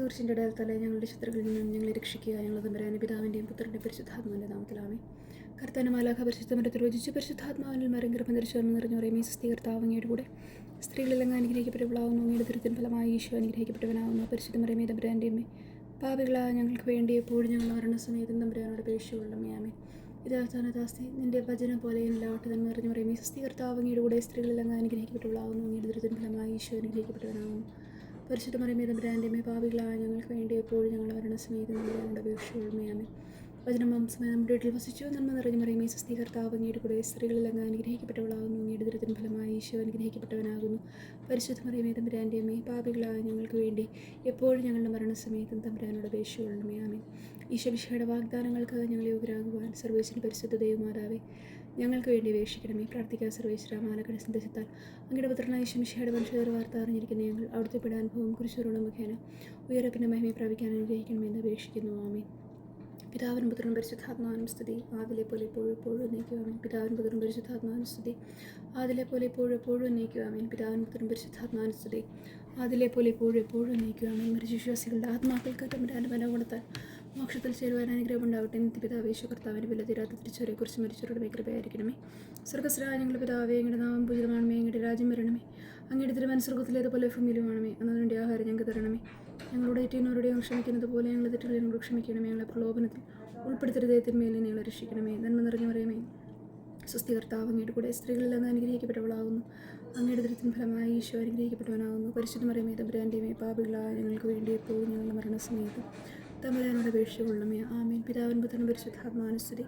ക്രിസ്തു കുരിശിന്റെ ഞങ്ങളുടെ ശത്രുക്കളിൽ നിന്നും ഞങ്ങളെ രക്ഷിക്കുക. ഞങ്ങളത് തമ്പരാന പിതാവിന്റെയും പുത്രന്റെ പരിശുദ്ധാത്മാവിന്റെ നാമത്തിലാമേ പരിശുദ്ധ പരിശുദ്ധമരത്തിൽ രചിച്ച് പരിശുദ്ധാത്മാവിനിൽ മരം നിറഞ്ഞു പറയുമ്പോൾ സ്വസ്തി കർത്താവങ്ങയുടെ കൂടെ. സ്ത്രീകളെല്ലാം അനുഗ്രഹിക്കപ്പെട്ടവളാവുന്നു അങ്ങയുടെ ദുരിതം ഫലമായി ഈശോ അനുഗ്രഹിക്കപ്പെട്ടവനാവുന്നു പരിശുദ്ധമരമേ തമ്പരാന്റെ അമ്മേ. പാപികളായ ഞങ്ങൾക്ക് വേണ്ടി എപ്പോഴും ഞങ്ങൾ മരണസമയത്തും തമ്പരാനോട് പേശിയുള്ളമേ ആമേ ഇതാസ്ഥാനദാസ്തി നിന്റെ ഭജന പോലെ എല്ലാവട്ടെ തന്നെ നിറഞ്ഞു പറയുമ്പോൾ സ്വസ്തി കർത്താവങ്ങയുടെ കൂടെ സ്ത്രീകളെല്ലാം അനുഗ്രഹിക്കപ്പെട്ടവളാവുന്നു അങ്ങയുടെ ദുരിതം ഫലമായി ഈശോ അനുഗ്രഹിക്കപ്പെട്ടവനാവുന്നു പരിശുദ്ധ മറിയമേ തമ്പുരാന്റെ അമ്മേ പാപികളായ ഞങ്ങൾക്ക് വേണ്ടി എപ്പോഴും ഞങ്ങൾ മരണസമയത്ത് നമ്മുടെ അപേക്ഷയുമേ വചനം മാംസമായി നമ്മുടെ വീട്ടിൽ വസിച്ചു നന്മ നിറഞ്ഞ മറിയമേ സ്വസ്ഥീകർത്താവ് അങ്ങയുടെ കൂടെ സ്ത്രീകളിൽ അങ്ങ് അനുഗ്രഹിക്കപ്പെട്ടവളാകുന്നു അങ്ങയുടെ ദുരിതത്തിന് ഫലമായി ഈശോ അനുഗ്രഹിക്കപ്പെട്ടവനാകുന്നു. പരിശുദ്ധ മറിയമേ തമ്പുരാന്റെ അമ്മേ പാപികളായ ഞങ്ങൾക്ക് വേണ്ടി എപ്പോഴും ഞങ്ങളുടെ മരണസമയത്തും തമ്പുരാനോട് അപേക്ഷയുള്ളമേ ആമേ ഈശോമിശയുടെ വാഗ്ദാനങ്ങൾക്ക് ഞങ്ങൾ യോഗ്യരാകുവാൻ സർവേശ്വരൻ പരിശുദ്ധ ദൈവമാതാവേ ഞങ്ങൾക്ക് വേണ്ടി വേഷിക്കണമേ പ്രാർത്ഥിക്കാൻ സർവേശ്വര മാലകട സന്ദേശത്താൽ അങ്ങയുടെ പുത്രനായ ശംശയുടെ മനുഷ്യർ വാർത്ത അറിഞ്ഞിരിക്കുന്ന ഞങ്ങൾ അവിടുത്തെ പിടാനുഭവം കുരിശുറുണ മുഖേന ഉയരപ്പിന്റെ മഹിമയെ പ്രാപിക്കാൻ അനുഗ്രഹിക്കണമെന്ന് അപേക്ഷിക്കുന്നു. ആമേ പിതാവിനും പുത്രനും പരിശുദ്ധാത്മാവിനും സ്തുതി. ആദിലെ പോലെ എപ്പോഴും എപ്പോഴും ഉന്നയിക്കുവാമേൻ പിതാവിനും പുത്രനും പരിശുദ്ധാത്മാവിനും സ്തുതി. ആദിലെ പോലെ എപ്പോഴും എപ്പോഴും ഉന്നയിക്കുവാമേൻ പിതാവിനും പുത്രനും പരിശുദ്ധാത്മാവിനും സ്തുതി. ആദിലെ പോലെ എപ്പോഴും എപ്പോഴും ഉന്നയിക്കുവാമേൻ മരിച്ച വിശ്വാസികളുടെ ആത്മാക്കൾക്ക് തമ്മിൽ അനുബന്ധം കൊടുത്താൽ മോക്ഷത്തിൽ ചേരുവാൻ അനുഗ്രഹം ഉണ്ടാവട്ടെ നിത്യപിതാവേശ തീരാത്ത തിരിച്ചവരെ കുറിച്ച് മരിച്ചവരുടെ കൃപയായിരിക്കണമേ സർഗസ്രാ ഞങ്ങളുടെ പിതാവേ ഞങ്ങളുടെ നാമം പൂജിതമാണമേ. ഞങ്ങളുടെ രാജ്യം വരണമേ. അങ്ങയുടെ തിരുവൻ സ്വർഗത്തിലേതുപോലെ ഭൂമിയിലുമാണമേ. വേണ്ടി ആഹാരം ഞങ്ങൾക്ക് തരണമേ. ഞങ്ങളുടെ ഏറ്റവും ക്ഷമിക്കുന്നത് പോലെ ഞങ്ങൾ തെറ്റുകൾ ഞങ്ങളോട് ക്ഷമിക്കണമേ. ഞങ്ങളെ പ്രലോഭനത്തിൽ ഉൾപ്പെടുത്തരുതേ തിന്മയിൽ ഞങ്ങളെ രക്ഷിക്കണമേ. നന്മ നിറഞ്ഞു പറയുമേ. സ്വസ്തി കർത്താവ് അങ്ങയുടെ കൂടെ സ്ത്രീകളെല്ലാം അനുഗ്രഹിക്കപ്പെട്ടവളാകുന്നു. അങ്ങയുടെ ദൃത്തിന് ഫലമായി ഈശോ അനുഗ്രഹിക്കപ്പെട്ടവനാകുന്നു. പരിശുദ്ധ മറിയമേ തമ്പുരാന്റെമേ പാപികളായ ഞങ്ങൾക്ക് വേണ്ടി എപ്പോഴും ഞങ്ങളുടെ മരണസമയത്ത് തമ്പുരാനോട് അപേക്ഷ കൊള്ളമേ. ആമേൻ. പിതാവിൻ പുത്രൻ പരിശുദ്ധാത്മാനുസ്തുതി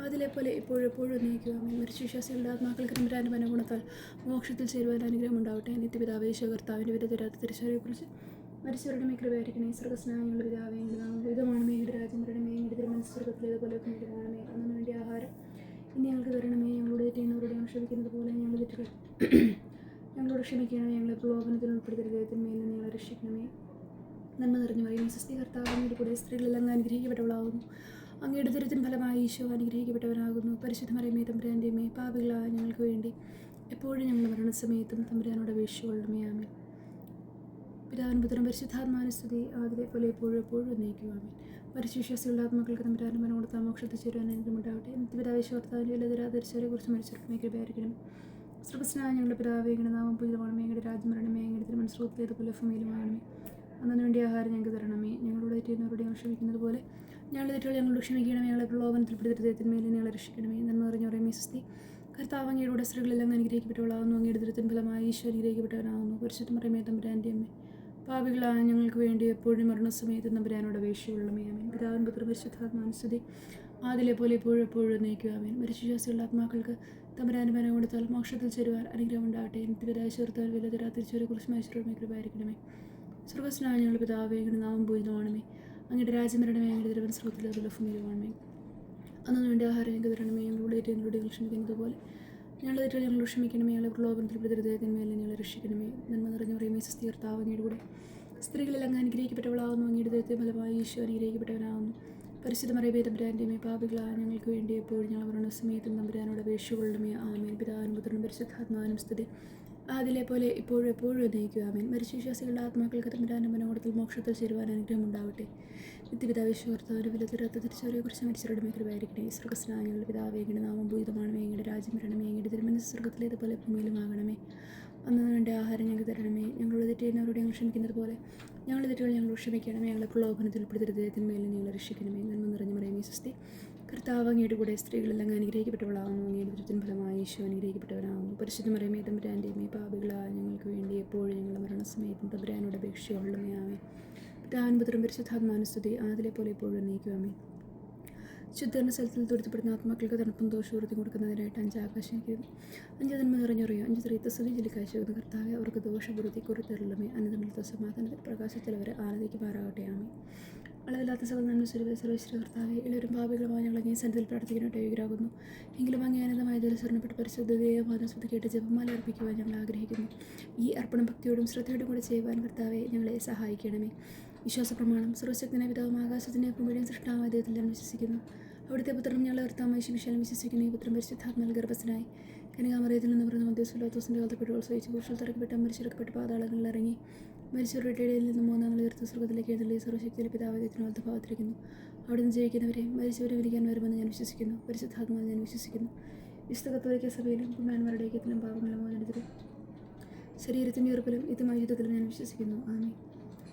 അതിലെ പോലെ ഇപ്പോഴെപ്പോഴും ഉന്നയിക്കുക. ആമേൻ. മരിച്ച വിശ്വാസികളുടെ ആത്മാക്കൾക്ക് തമ്പുരാന്റെ മനഗുണത്താൽ മോക്ഷത്തിൽ ചേരുവാൻ അനുഗ്രഹം ഉണ്ടാവട്ടെ. നിത്യപിതാവേശ കർത്താവിന്റെ വിധത്തിരാത്ത തിരിച്ചറിയെക്കുറിച്ച് മരിച്ചവരുടെ മേ കൃപയായിരിക്കണേ സ്വർഗസ്നായങ്ങളുടെ പിതാവേ വിധമാണ് മേയുടെ രാജ്യങ്ങളുടെ മേയുടെ തിരുമനസ് ഇതുപോലെ ഭൂമിയിലുമാണമേ അന്നു വേണ്ടി ആഹാരം ഇനി ഞങ്ങൾക്ക് തരണമേ. ഞങ്ങളുടെ തെറ്റുന്നവരുടെയും ക്ഷമിക്കുന്നത് പോലെ ഞങ്ങൾ തെറ്റുകൾ ഞങ്ങളോട് ക്ഷമിക്കണമേ. ഞങ്ങളെ പ്രലോഭനത്തിൽ ഉൾപ്പെടുത്തരുത്. നിന്ന് ഞങ്ങളെ രക്ഷിക്കണമേ. നന്മ നിറഞ്ഞു പറയും സ്വസ്തി കർത്താവിന്റെ കൂടെ സ്ത്രീകളെല്ലാം അനുഗ്രഹിക്കപ്പെട്ടവളാകുന്നു. അങ്ങയുടെ ദുരിതത്തിന് ഫലമായി ഈശോ അനുഗ്രഹിക്കപ്പെട്ടവനാകുന്നു. പരിശുദ്ധമറിയമേ തമ്പുരാന്റെമേ പാപികളായ ഞങ്ങൾക്ക് വേണ്ടി എപ്പോഴും ഞങ്ങൾ മരണസമയത്തും തമ്പുരാനോട് അപേക്ഷിച്ചുകൊള്ളമേ ആമേ പിതാവിൻ പുത്രം പരിശുദ്ധാത്മാനുസ്തുതി ആദ്യത്തെ പോലെ എപ്പോഴും എപ്പോഴും ഉന്നയിക്കുവാമേ പരിശുശ്വാസിയുള്ള ആത്മാക്കൾക്ക് തമ്പുരാനും മനം കൊടുത്ത മോക്ഷത്തിൽ ചേരുവാൻ അനുഗ്രഹമുണ്ടാവട്ടെ നിത്യപിതാവേശ്വർത്താവിന്റെ വിലതിരാതിരിച്ചവരെ കുറിച്ച് മരിച്ചവരുടെ കൃപയായിരിക്കണം ശ്രീകൃഷ്ണനായ ഞങ്ങളുടെ പിതാവ് എങ്ങനെ നാമം പൂജിതമാണമേ എങ്ങനെ രാജ്യം വരണമേ. എങ്ങനെ തിരുമനസ്രോത്തിലേതുപോലെ ഭൂമിയിലുമാകണമേ അന്നു വേണ്ടി ആഹാരം ഞങ്ങൾക്ക് തരണമേ. ഞങ്ങളോട് തെറ്റുന്നവരുടെ ക്ഷമിക്കുന്നത് പോലെ ഞങ്ങളുടെ തെറ്റുകൾ ഞങ്ങളോട് ക്ഷമിക്കണമേ. ഞങ്ങളെ പ്രലോഭനത്തിൽ പിടിതെടുത്തതിന്മേൽ ഞങ്ങളെ രക്ഷിക്കണമേ. നന്മ പറഞ്ഞു പറയുമേ സ്വസ്തി കർത്താവ് അങ്ങയുടെ സ്ത്രീകളെല്ലാം അനുഗ്രഹിക്കപ്പെട്ടവളാകുന്നു. അങ്ങയുടെ ദുരിതത്തിന് ഫലമായി ഈശോ അനുഗ്രഹിക്കപ്പെട്ടവനാകുന്നു. പരിശുദ്ധ മറിയമേ തമ്പുരാന്റെ അമ്മ. പാപികളായ ഞങ്ങൾക്ക് വേണ്ടി എപ്പോഴും മരണസമയത്ത് നമ്പുരാനോട് അപേക്ഷയുള്ളമേ അമേൻ പിതാവിൻ പുത്ര പരിശുദ്ധാത്മാനുസ്തുതി ആദിലെ പോലെ എപ്പോഴും എപ്പോഴും നയിക്കുവാമേൻ മരിശ്വാസികളുടെ ആത്മാക്കൾക്ക് തമ്പുരാന്റെ മനം കൊടുത്താൽ മോക്ഷത്തിൽ ചേരുവാൻ അനുഗ്രഹം ഉണ്ടാകട്ടെ നിത്യപിതായ ചേർത്താൽ വില തരാ തിരിച്ചൊരു കുറിച്ച് മനുഷ്യരുടെ കൃപയായിരിക്കണമേ. സ്വർഗസ്നായ ഞങ്ങളുടെ പിതാവേ എങ്ങനെ നാമം പൂജിതമാണമേ അങ്ങയുടെ രാജ്യം വരണമേ അങ്ങയുടെ തിരുവൻ അതുപോലെ ഭൂമിയിലുമാണമേ അന്നു വേണ്ടി ആഹാരം ഞങ്ങൾക്ക് തരണമേ. ഞങ്ങളുടെ ഏറ്റവും ക്ഷമിക്കുന്നത് പോലെ ഞങ്ങളുടെ തെറ്റുകൾ ഞങ്ങൾ ക്ഷമിക്കണമേ. ഞങ്ങളെ പ്രലോഭനത്തിൽ പ്രതിരോധത്തിന്മേൽ ഞങ്ങളെ രക്ഷിക്കണമേ. നന്മ നിറഞ്ഞു പറയുമേ അങ്ങയുടെ കൂടെ. സ്ത്രീകളെല്ലാം അനുഗ്രഹിക്കപ്പെട്ടവളാവുന്നു. അങ്ങയുടെ ദൈവത്തെ ഫലമായി ഈശോ അനുഗ്രഹിക്കപ്പെട്ടവനാവുന്നു. പരിശുദ്ധ മറിയ തമ്പുരാന്റെമേ പാപികളായ ഞങ്ങൾക്ക് വേണ്ടി എപ്പോഴും ഞങ്ങൾ പറഞ്ഞ സമയത്തും തമ്പുരാനോട് അപേക്ഷകൊള്ളമേ ആമേൻ. പിതാവിനും പുത്രനും പരിശുദ്ധാത്മാവിനും സ്തുതി. അതിലെ പോലെ ഇപ്പോഴും എപ്പോഴും ഉന്നയിക്കുക. ആമേൻ. മരിച്ച വിശ്വാസികളുടെ ആത്മാക്കൾക്ക് തമ്പുരാന്റെ മനോടത്തിൽ മോക്ഷത്തിൽ ചേരുവാൻ അനുഗ്രഹം ഉണ്ടാവട്ടെ. നിത്യപിതാവിശ്വർത്താവിന്റെ വിലത്തിരത്ത് തിരിച്ചവരെ കുറിച്ച് മരിച്ചവരുടെ മേഖലയായിരിക്കണേ സ്വർഗസ്നായങ്ങളുടെ പിതാവ് എങ്ങനെ നാമം ഭൂതമാണ് എങ്ങനെ രാജ്യം വരണമേ എങ്ങനെ തിരുമനസ് സ്വർഗത്തിലേതുപോലെ ഭൂമിയിലുമാകണമേ അന്ന് വേണ്ട ആഹാരം ഞങ്ങൾക്ക് തരണമേ. ഞങ്ങളുടെ തെറ്റുന്നവരോട് ഞങ്ങൾ ക്ഷമിക്കുന്നത് പോലെ ഞങ്ങളുടെ തെറ്റുകൾ ഞങ്ങൾ ക്ഷമിക്കണമേ. ഞങ്ങളെ പ്രലോഭനത്തിൽ ഉൾപ്പെടുത്തരുതത്തിന്മേൽ ഞങ്ങൾ രക്ഷിക്കണമേ. നന്മ നിറഞ്ഞു പറയുമേ സ്വസ്തി കർത്താവ് അങ്ങയുടെ കൂടെ സ്ത്രീകളെല്ലാം അനുഗ്രഹിക്കപ്പെട്ടവളാകുന്നു. അങ്ങയുടെ ദുരിതത്തിന് ഫലമായി ഈശോ അനുഗ്രഹിക്കപ്പെട്ടവനാകുന്നു. പരിശുദ്ധ മറിയമേ ഈ പാപികളായ ഞങ്ങൾക്ക് വേണ്ടി എപ്പോഴും ഞങ്ങളുടെ മരണസമയത്തും തമ്പുരാനോട് അപേക്ഷയുള്ളമേ ആമേ പിതാവിൻ പുത്രം പരിശുദ്ധാത്മാനുസ്തുതി ആദിലെ പോലെ എപ്പോഴും ഉന്നയിക്കുവാമേ ശുദ്ധരണ സ്ഥലത്തിൽ തുരുത്തപ്പെടുന്ന ആത്മാക്കൾക്ക് തണുപ്പും ദോഷവും വൃത്തി കൊടുക്കുന്നതിനായിട്ട് അഞ്ച് ആകാശിക്കുന്നു അഞ്ച് തന്മ നിറഞ്ഞറിയോ അഞ്ച് ത്രീത്ത സ്ഥിതി ജലിക്കാശുന്ന കർത്താവെ അവർക്ക് ദോഷപൂർത്തി കൊടുത്തരുള്ളമേ അന്നതമില്ലാത്ത സമാധാനത്തിൽ പ്രകാശത്തിലവരെ ആനന്ദിക്ക് മാറാകട്ടെയാണ് അളവില്ലാത്ത സകല നന്മ സർവേശ്വര കർത്താവെ എല്ലാവരും ഭാവികളുമായ ഞങ്ങൾ അങ്ങേ സന്നിധിയിൽ പ്രാർത്ഥിക്കാനായിട്ട് യോഗ്യരാകുന്നു എങ്കിലും അങ്ങേ അനന്തമായ ജലസ്വരണപ്പെട്ട് പരിശുദ്ധതയെ ശ്രദ്ധ കേട്ട് ജപമാല അർപ്പിക്കുവാൻ ഞങ്ങൾ ആഗ്രഹിക്കുന്നു. ഈ അർപ്പണം ഭക്തിയോടും ശ്രദ്ധയോടും കൂടി ചെയ്യുവാൻ കർത്താവെ ഞങ്ങളെ സഹായിക്കണമേ. വിശ്വാസ പ്രമാണം സർവശക്തനെ പിതാവും ആകാശത്തിന്റെ ഭൂമിയുടെയും സൃഷ്ടാവായ ദൈവത്തിൽ ഞാൻ വിശ്വസിക്കുന്നു. അവിടുത്തെ പുത്രൻ ഞങ്ങൾ വർത്താമായി വിശാലം വിശ്വസിക്കുന്നു. ഈ പുത്രൻ പരിശുദ്ധാത്മൽ ഗർഭസ്ഥനായി. കനികാമറയത്തിൽ നിന്ന് പറഞ്ഞ മധ്യസ്ഥലോത്തോസിന്റെ കാലത്ത് ഉത്സവിച്ച് കുറിച്ചിൽ തിരക്കപ്പെട്ട് മരിച്ചിറക്കപ്പെട്ട് പാതാളങ്ങളിൽ ഇറങ്ങി. മരിച്ചവരുടെ ഇടയിൽ നിന്ന് മൂന്നാം ഉയർത്ത സ്വർഗത്തിലേക്ക് എഴുന്നള്ളി സർവശക്തിയിലെ പിതാവതത്തിന് വലത്ത ഭാവത്തിരിക്കുന്നു നിന്ന് ജീവിക്കുന്നവരെ മരിച്ചവരെ വിളിക്കാൻ വരുമെന്ന് ഞാൻ വിശ്വസിക്കുന്നു. പരിശുദ്ധാത്മാവിൽ ഞാൻ വിശ്വസിക്കുന്നു. വിശുദ്ധകത്തോലിക്ക സഭയിലും കുമാരന്മാരുടെ ഐക്യത്തിലും പാപങ്ങളും മോചനത്തിലും ശരീരത്തിന്റെ ഉറപ്പിലും ഇതുമായ യുദ്ധത്തിലും ഞാൻ വിശ്വസിക്കുന്നു. ആമേ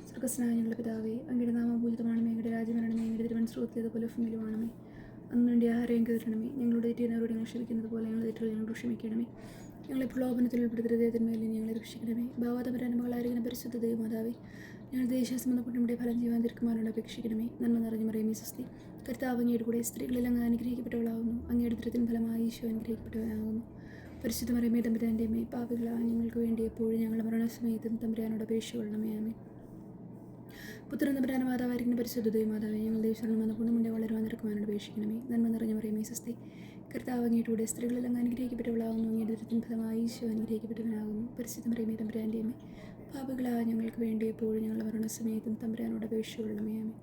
സ്വർഗസ്നായ പിതാവേ അങ്ങയുടെ നാമം പൂജിതമാണമേ അങ്ങയുടെ രാജ്യമരണമേ അങ്ങയുടെ തിരുവനന്തപുരത്തേതുപോലെ ഭൂമിയിലുമാണമേ. അന്ന് വേണ്ടി ആഹാരം തരണമേ ഞങ്ങളുടെ തെറ്റിയെന്നവരോട് ഞങ്ങൾ ക്ഷമിക്കുന്നത് പോലെ ഞങ്ങളുടെ തെറ്റുകൾ ഞങ്ങൾ ക്ഷമിക്കണമേ. ഞങ്ങളെ പ്രലോഭനത്തിൽ ഉൾപ്പെടുത്തരുതേതിന്മേൽ ഞങ്ങളെ രക്ഷിക്കണമേ. ഭാവാതപരാന മകളായിരിക്കുന്ന പരിശുദ്ധ ദൈവമാതാവേ ഞങ്ങൾ ദേശാസംബന്ധപ്പെട്ട് നമ്മുടെ ഫലം ജീവൻ തീർക്കുമാനോട് അപേക്ഷിക്കണമേ. നന്മ നിറഞ്ഞു മറിയമേ സ്വസ്തി കർത്താവ് അങ്ങയുടെ കൂടെ സ്ത്രീകളിൽ അങ്ങ് അനുഗ്രഹിക്കപ്പെട്ടവളാകുന്നു അങ്ങയുടെ ദൃത്തിൻ ഫലമായി ഈശോ അനുഗ്രഹിക്കപ്പെട്ടവനാകുന്നു പരിശുദ്ധ മറിയമേ തമ്പുരാന്റെ അമ്മേ പാപികളായ ഞങ്ങൾക്ക് വേണ്ടി എപ്പോഴും ഞങ്ങളുടെ മരണസമയത്തും തമ്പുരാനോട് അപേക്ഷ കൊള്ളണമേ ആമേ പുത്രൻ തമ്പുരാന മാതാവായിരിക്കുന്ന പരിശുദ്ധ ദൈവമാതാവേ ഞങ്ങൾ ദൈവശരണം വന്ന പുണ്യമുണ്ടെ വളരുവാൻ നിറക്കുവാനോട് അപേക്ഷിക്കണമേ. നന്മ നിറഞ്ഞു പറയുമേ സ്വസ്തി കർത്താവ് അങ്ങയുടെ കൂടെ സ്ത്രീകളിൽ അങ്ങ് അനുഗ്രഹിക്കപ്പെട്ടവളാകുന്നു. അങ്ങയുടെ ഫലമായി ഈശോ അനുഗ്രഹിക്കപ്പെട്ടവനാകുന്നു. പരിശുദ്ധ മറിയമേ തമ്പുരാന്റെ അമ്മേ പാപികളായ ഞങ്ങൾക്ക് വേണ്ടി എപ്പോഴും ഞങ്ങളുടെ മരണസമയത്തും തമ്പുരാനോട് അപേക്ഷ കൊള്ളണമേ ആമേ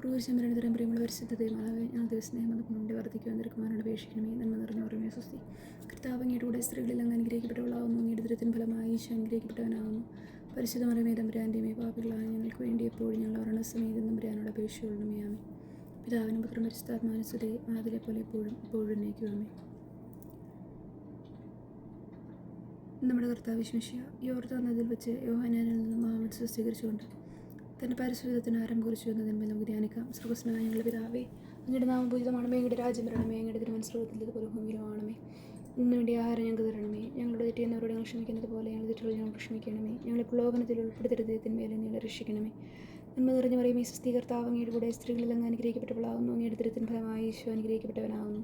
ക്രൂശം മരണതരം പ്രിയമുള്ള പരിശുദ്ധ ദൈവമാതാവേ ഞങ്ങൾ ദിവസ്നേഹം അതുകൊണ്ട് വർദ്ധിക്കുവാൻ നിരക്കുവാനോട് അപേക്ഷിക്കണമേ. നന്മ നിറഞ്ഞു പറയുമേ സ്വസ്തി കർത്താവ് അങ്ങയുടെ കൂടെ സ്ത്രീകളിൽ അങ്ങ് അനുഗ്രഹിക്കപ്പെട്ടവളാകുന്നു. അങ്ങയുടെ ദൃത്തിൻ ഫലമായി ഈശോ അനുഗ്രഹിക്കപ്പെട്ടവനാകുന്നു. പരിശുദ്ധ മറിയമേ തമ്പുരാന്റെമേ പാപികളായ ഞങ്ങൾക്ക് വേണ്ടി എപ്പോഴും ഞങ്ങൾ മരണസമയത്തും തമ്പുരാനോട് അപേക്ഷ കൊള്ളണമേ ആമേ പിതാവിനും പുത്രം പരിശുദ്ധാത്മാനുസരെ ആതിലെ പോലെ എപ്പോഴും എപ്പോഴും ഉന്നയിക്കുവാമേ നമ്മുടെ കർത്താവ് വിശ്വസിയ യോർത്ത നദിയിൽ വെച്ച് യോഹനാനിൽ നിന്ന് മഹാമത് സ്വീകരിച്ചുകൊണ്ട് തന്റെ പരിശുദ്ധത്തിന് ആരം കുറിച്ചു എന്നതിന്മേൽ നമുക്ക് ധ്യാനിക്കാം. സർവസ്നായ ഞങ്ങളുടെ പിതാവേ അങ്ങയുടെ നാമം പൂജിതമാണമേ അങ്ങയുടെ രാജ്യം വരണമേ അങ്ങയുടെ തിരുമനസ്രോഗത്തിൽ ഇതുപോലെ ഭൂമിയിലുമാണമേ ഇന്ന് വേണ്ടി ആഹാരം ഞങ്ങൾക്ക് തരണമേ. ഞങ്ങളുടെ തെറ്റിയുന്നവരോട് ഞങ്ങൾ ക്ഷമിക്കുന്നത് പോലെ ഞങ്ങൾ തെറ്റുകൾ ഞങ്ങൾ ക്ഷമിക്കണമേ. ഞങ്ങളെ പ്രലോഭനത്തിൽ ഉൾപ്പെടുത്തരുത് തിന്മേലെ ഞങ്ങളെ രക്ഷിക്കണമേ. നന്മ നിറഞ്ഞു പറയുമേ ഈ അങ്ങയുടെ കൂടെ സ്ത്രീകളിൽ അങ്ങ് അനുഗ്രഹിക്കപ്പെട്ടവളാകുന്നു. അങ്ങയുടെ ദരിദ്രത്തിന് ഫലമായി ഈശോ അനുഗ്രഹിക്കപ്പെട്ടവനാകുന്നു.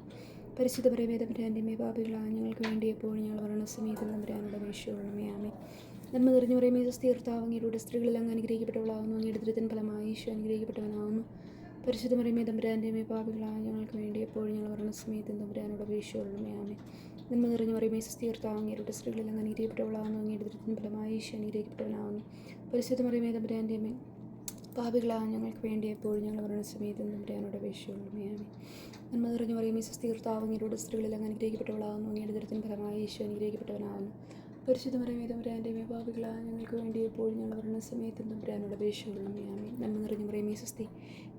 പരിശുദ്ധ പരമേതപുരാന്റെ മേ പാപികളാണ് ഞങ്ങൾക്ക് വേണ്ടി എപ്പോഴും ഞങ്ങൾ മരണസമയത്തും തമ്പുരാനോട് അപേക്ഷയുള്ളമേ ആമേ നന്മ നിറഞ്ഞു പറയുമേ ഈ അങ്ങയുടെ സ്ത്രീകളിൽ അങ്ങ് അനുഗ്രഹിക്കപ്പെട്ടവളാകുന്നു. അങ്ങയുടെ ദരിദ്രത്തിന് ഫലമായി ഈശോ അനുഗ്രഹിക്കപ്പെട്ടവനാകുന്നു. പരിശുദ്ധ മറിയമേ തമ്പുരാന്റെ മേ പാപികളായ ഞങ്ങൾക്ക് വേണ്ടി എപ്പോഴും ഞങ്ങൾ മരണസമയത്തും തമ്പുരാനോട് അപേക്ഷയുള്ളമേ ആമേ നന്മ നിറഞ്ഞു പറയുമേ സ്വസ്ഥീകർത്താവ് അങ്ങയുടെ സ്ത്രീകളിൽ അങ്ങനെ അനുഗ്രഹിക്കപ്പെട്ടവളാകുന്നു അങ്ങയുടെ ദരിദ്രത്തിന് ഫലമായി ഈശോ അനുഗ്രഹിക്കപ്പെട്ടവനാകുന്നു പരിശുദ്ധ മറിയമേ തമ്പുരാന്റെ മേ പാപികളായ ഞങ്ങൾക്ക് വേണ്ടി എപ്പോഴും ഞങ്ങൾ മരണസമയത്തും തമ്പുരാനോട് അപേക്ഷയുള്ളമേ നന്മ നിറഞ്ഞു പറയുമ്പോൾ സ്വസ്ഥീകർത്താവ് അങ്ങയുടെ സ്ത്രീകളിൽ അങ്ങ് അനുഗ്രഹിക്കപ്പെട്ടവളാകുന്നു അങ്ങയുടെ ദൃത്തിന് ഫലമായി ഈശോ അനുഗ്രഹിക്കപ്പെട്ടവനാകുന്നു പരിശുദ്ധ മറിയമേ തമ്പുരാന്റെ മേ പാപികളായ ഞങ്ങൾക്ക് വേണ്ടി എപ്പോഴും ഞങ്ങൾ മരണസമയത്തും തമ്പുരാനോട് അപേക്ഷയുള്ളമേ നന്മ നിറഞ്ഞു പറയുമേ സ്വസ്തി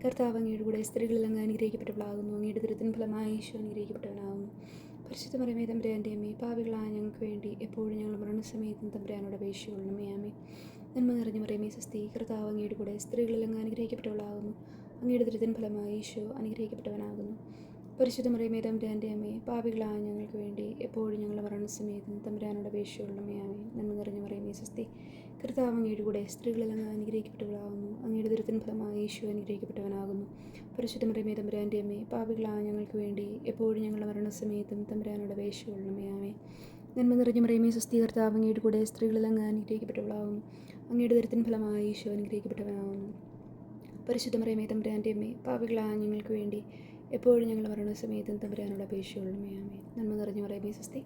കർത്താവ് അങ്ങയുടെ കൂടെ സ്ത്രീകളിൽ അങ്ങ് അനുഗ്രഹിക്കപ്പെട്ടവളാകുന്നു. അങ്ങയുടെ ദൃത്തിന് ഫലമായി ഈശോ അനുഗ്രഹിക്കപ്പെട്ടവനാകുന്നു പരിശുദ്ധ മറിയമേ തമ്പുരാന്റെ അമ്മേ പാപികളായ ഞങ്ങൾക്ക് വേണ്ടി എപ്പോഴും ഞങ്ങൾ മരണസമയത്തും തമ്പുരാനോട് അപേക്ഷയുള്ളമേ ആമേ നന്മ നിറഞ്ഞു മറിയമേ സ്വസ്തി കർത്താവ് അങ്ങയുടെ കൂടെ സ്ത്രീകളെല്ലാം അനുഗ്രഹിക്കപ്പെട്ടവളാകുന്നു. അങ്ങയുടെ ദുരിതൻ ഫലമായി ഈശോ അനുഗ്രഹിക്കപ്പെട്ടവനാകുന്നു. പരിശുദ്ധ മറിയമേ തമ്പുരാന്റെ അമ്മേ പാപികളായ ഞങ്ങൾക്ക് വേണ്ടി എപ്പോഴും ഞങ്ങൾ മരണസമയത്തും തമ്പുരാനോട് അപേക്ഷയുള്ളമേ ആമേ നന്മ നിറഞ്ഞു മറിയമേ സ്വസ്തി. കർത്താവ് അങ്ങയുടെ കൂടെ സ്ത്രീകളിൽ അങ്ങ് അനുഗ്രഹിക്കപ്പെട്ടവളാകുന്നു. അങ്ങയുടെ ദുരിതത്തിന് ഫലമായി യേശു അനുഗ്രഹിക്കപ്പെട്ടവനാകുന്നു. പരിശുദ്ധ മറിയമേ തമ്പുരാന്റെ അമ്മേ പാപികളായ ഞങ്ങൾക്ക് വേണ്ടി എപ്പോഴും ഞങ്ങളുടെ മരണസമയത്തും തമ്പുരാനോട് അപേക്ഷയുള്ളമേ ആമേ നന്മ നിറഞ്ഞ മറിയമേ സ്വസ്തി കർത്താവ് അങ്ങയുടെ കൂടെ സ്ത്രീകളിൽ അങ്ങ് അനുഗ്രഹിക്കപ്പെട്ടവളാകുന്നു. അങ്ങയുടെ ദുരിതത്തിന് ഫലമായി യേശു അനുഗ്രഹിക്കപ്പെട്ടവനാകുന്നു. പരിശുദ്ധ മറിയമേ തമ്പുരാന്റെ അമ്മേ പാപികളായ ഞങ്ങൾക്ക് വേണ്ടി എപ്പോഴും ഞങ്ങൾ മരണസമയത്തും തമ്പുരാനോട് അപേക്ഷയുള്ളമേ ആമേ നന്മ നിറഞ്ഞ മറിയമേ സ്വസ്തി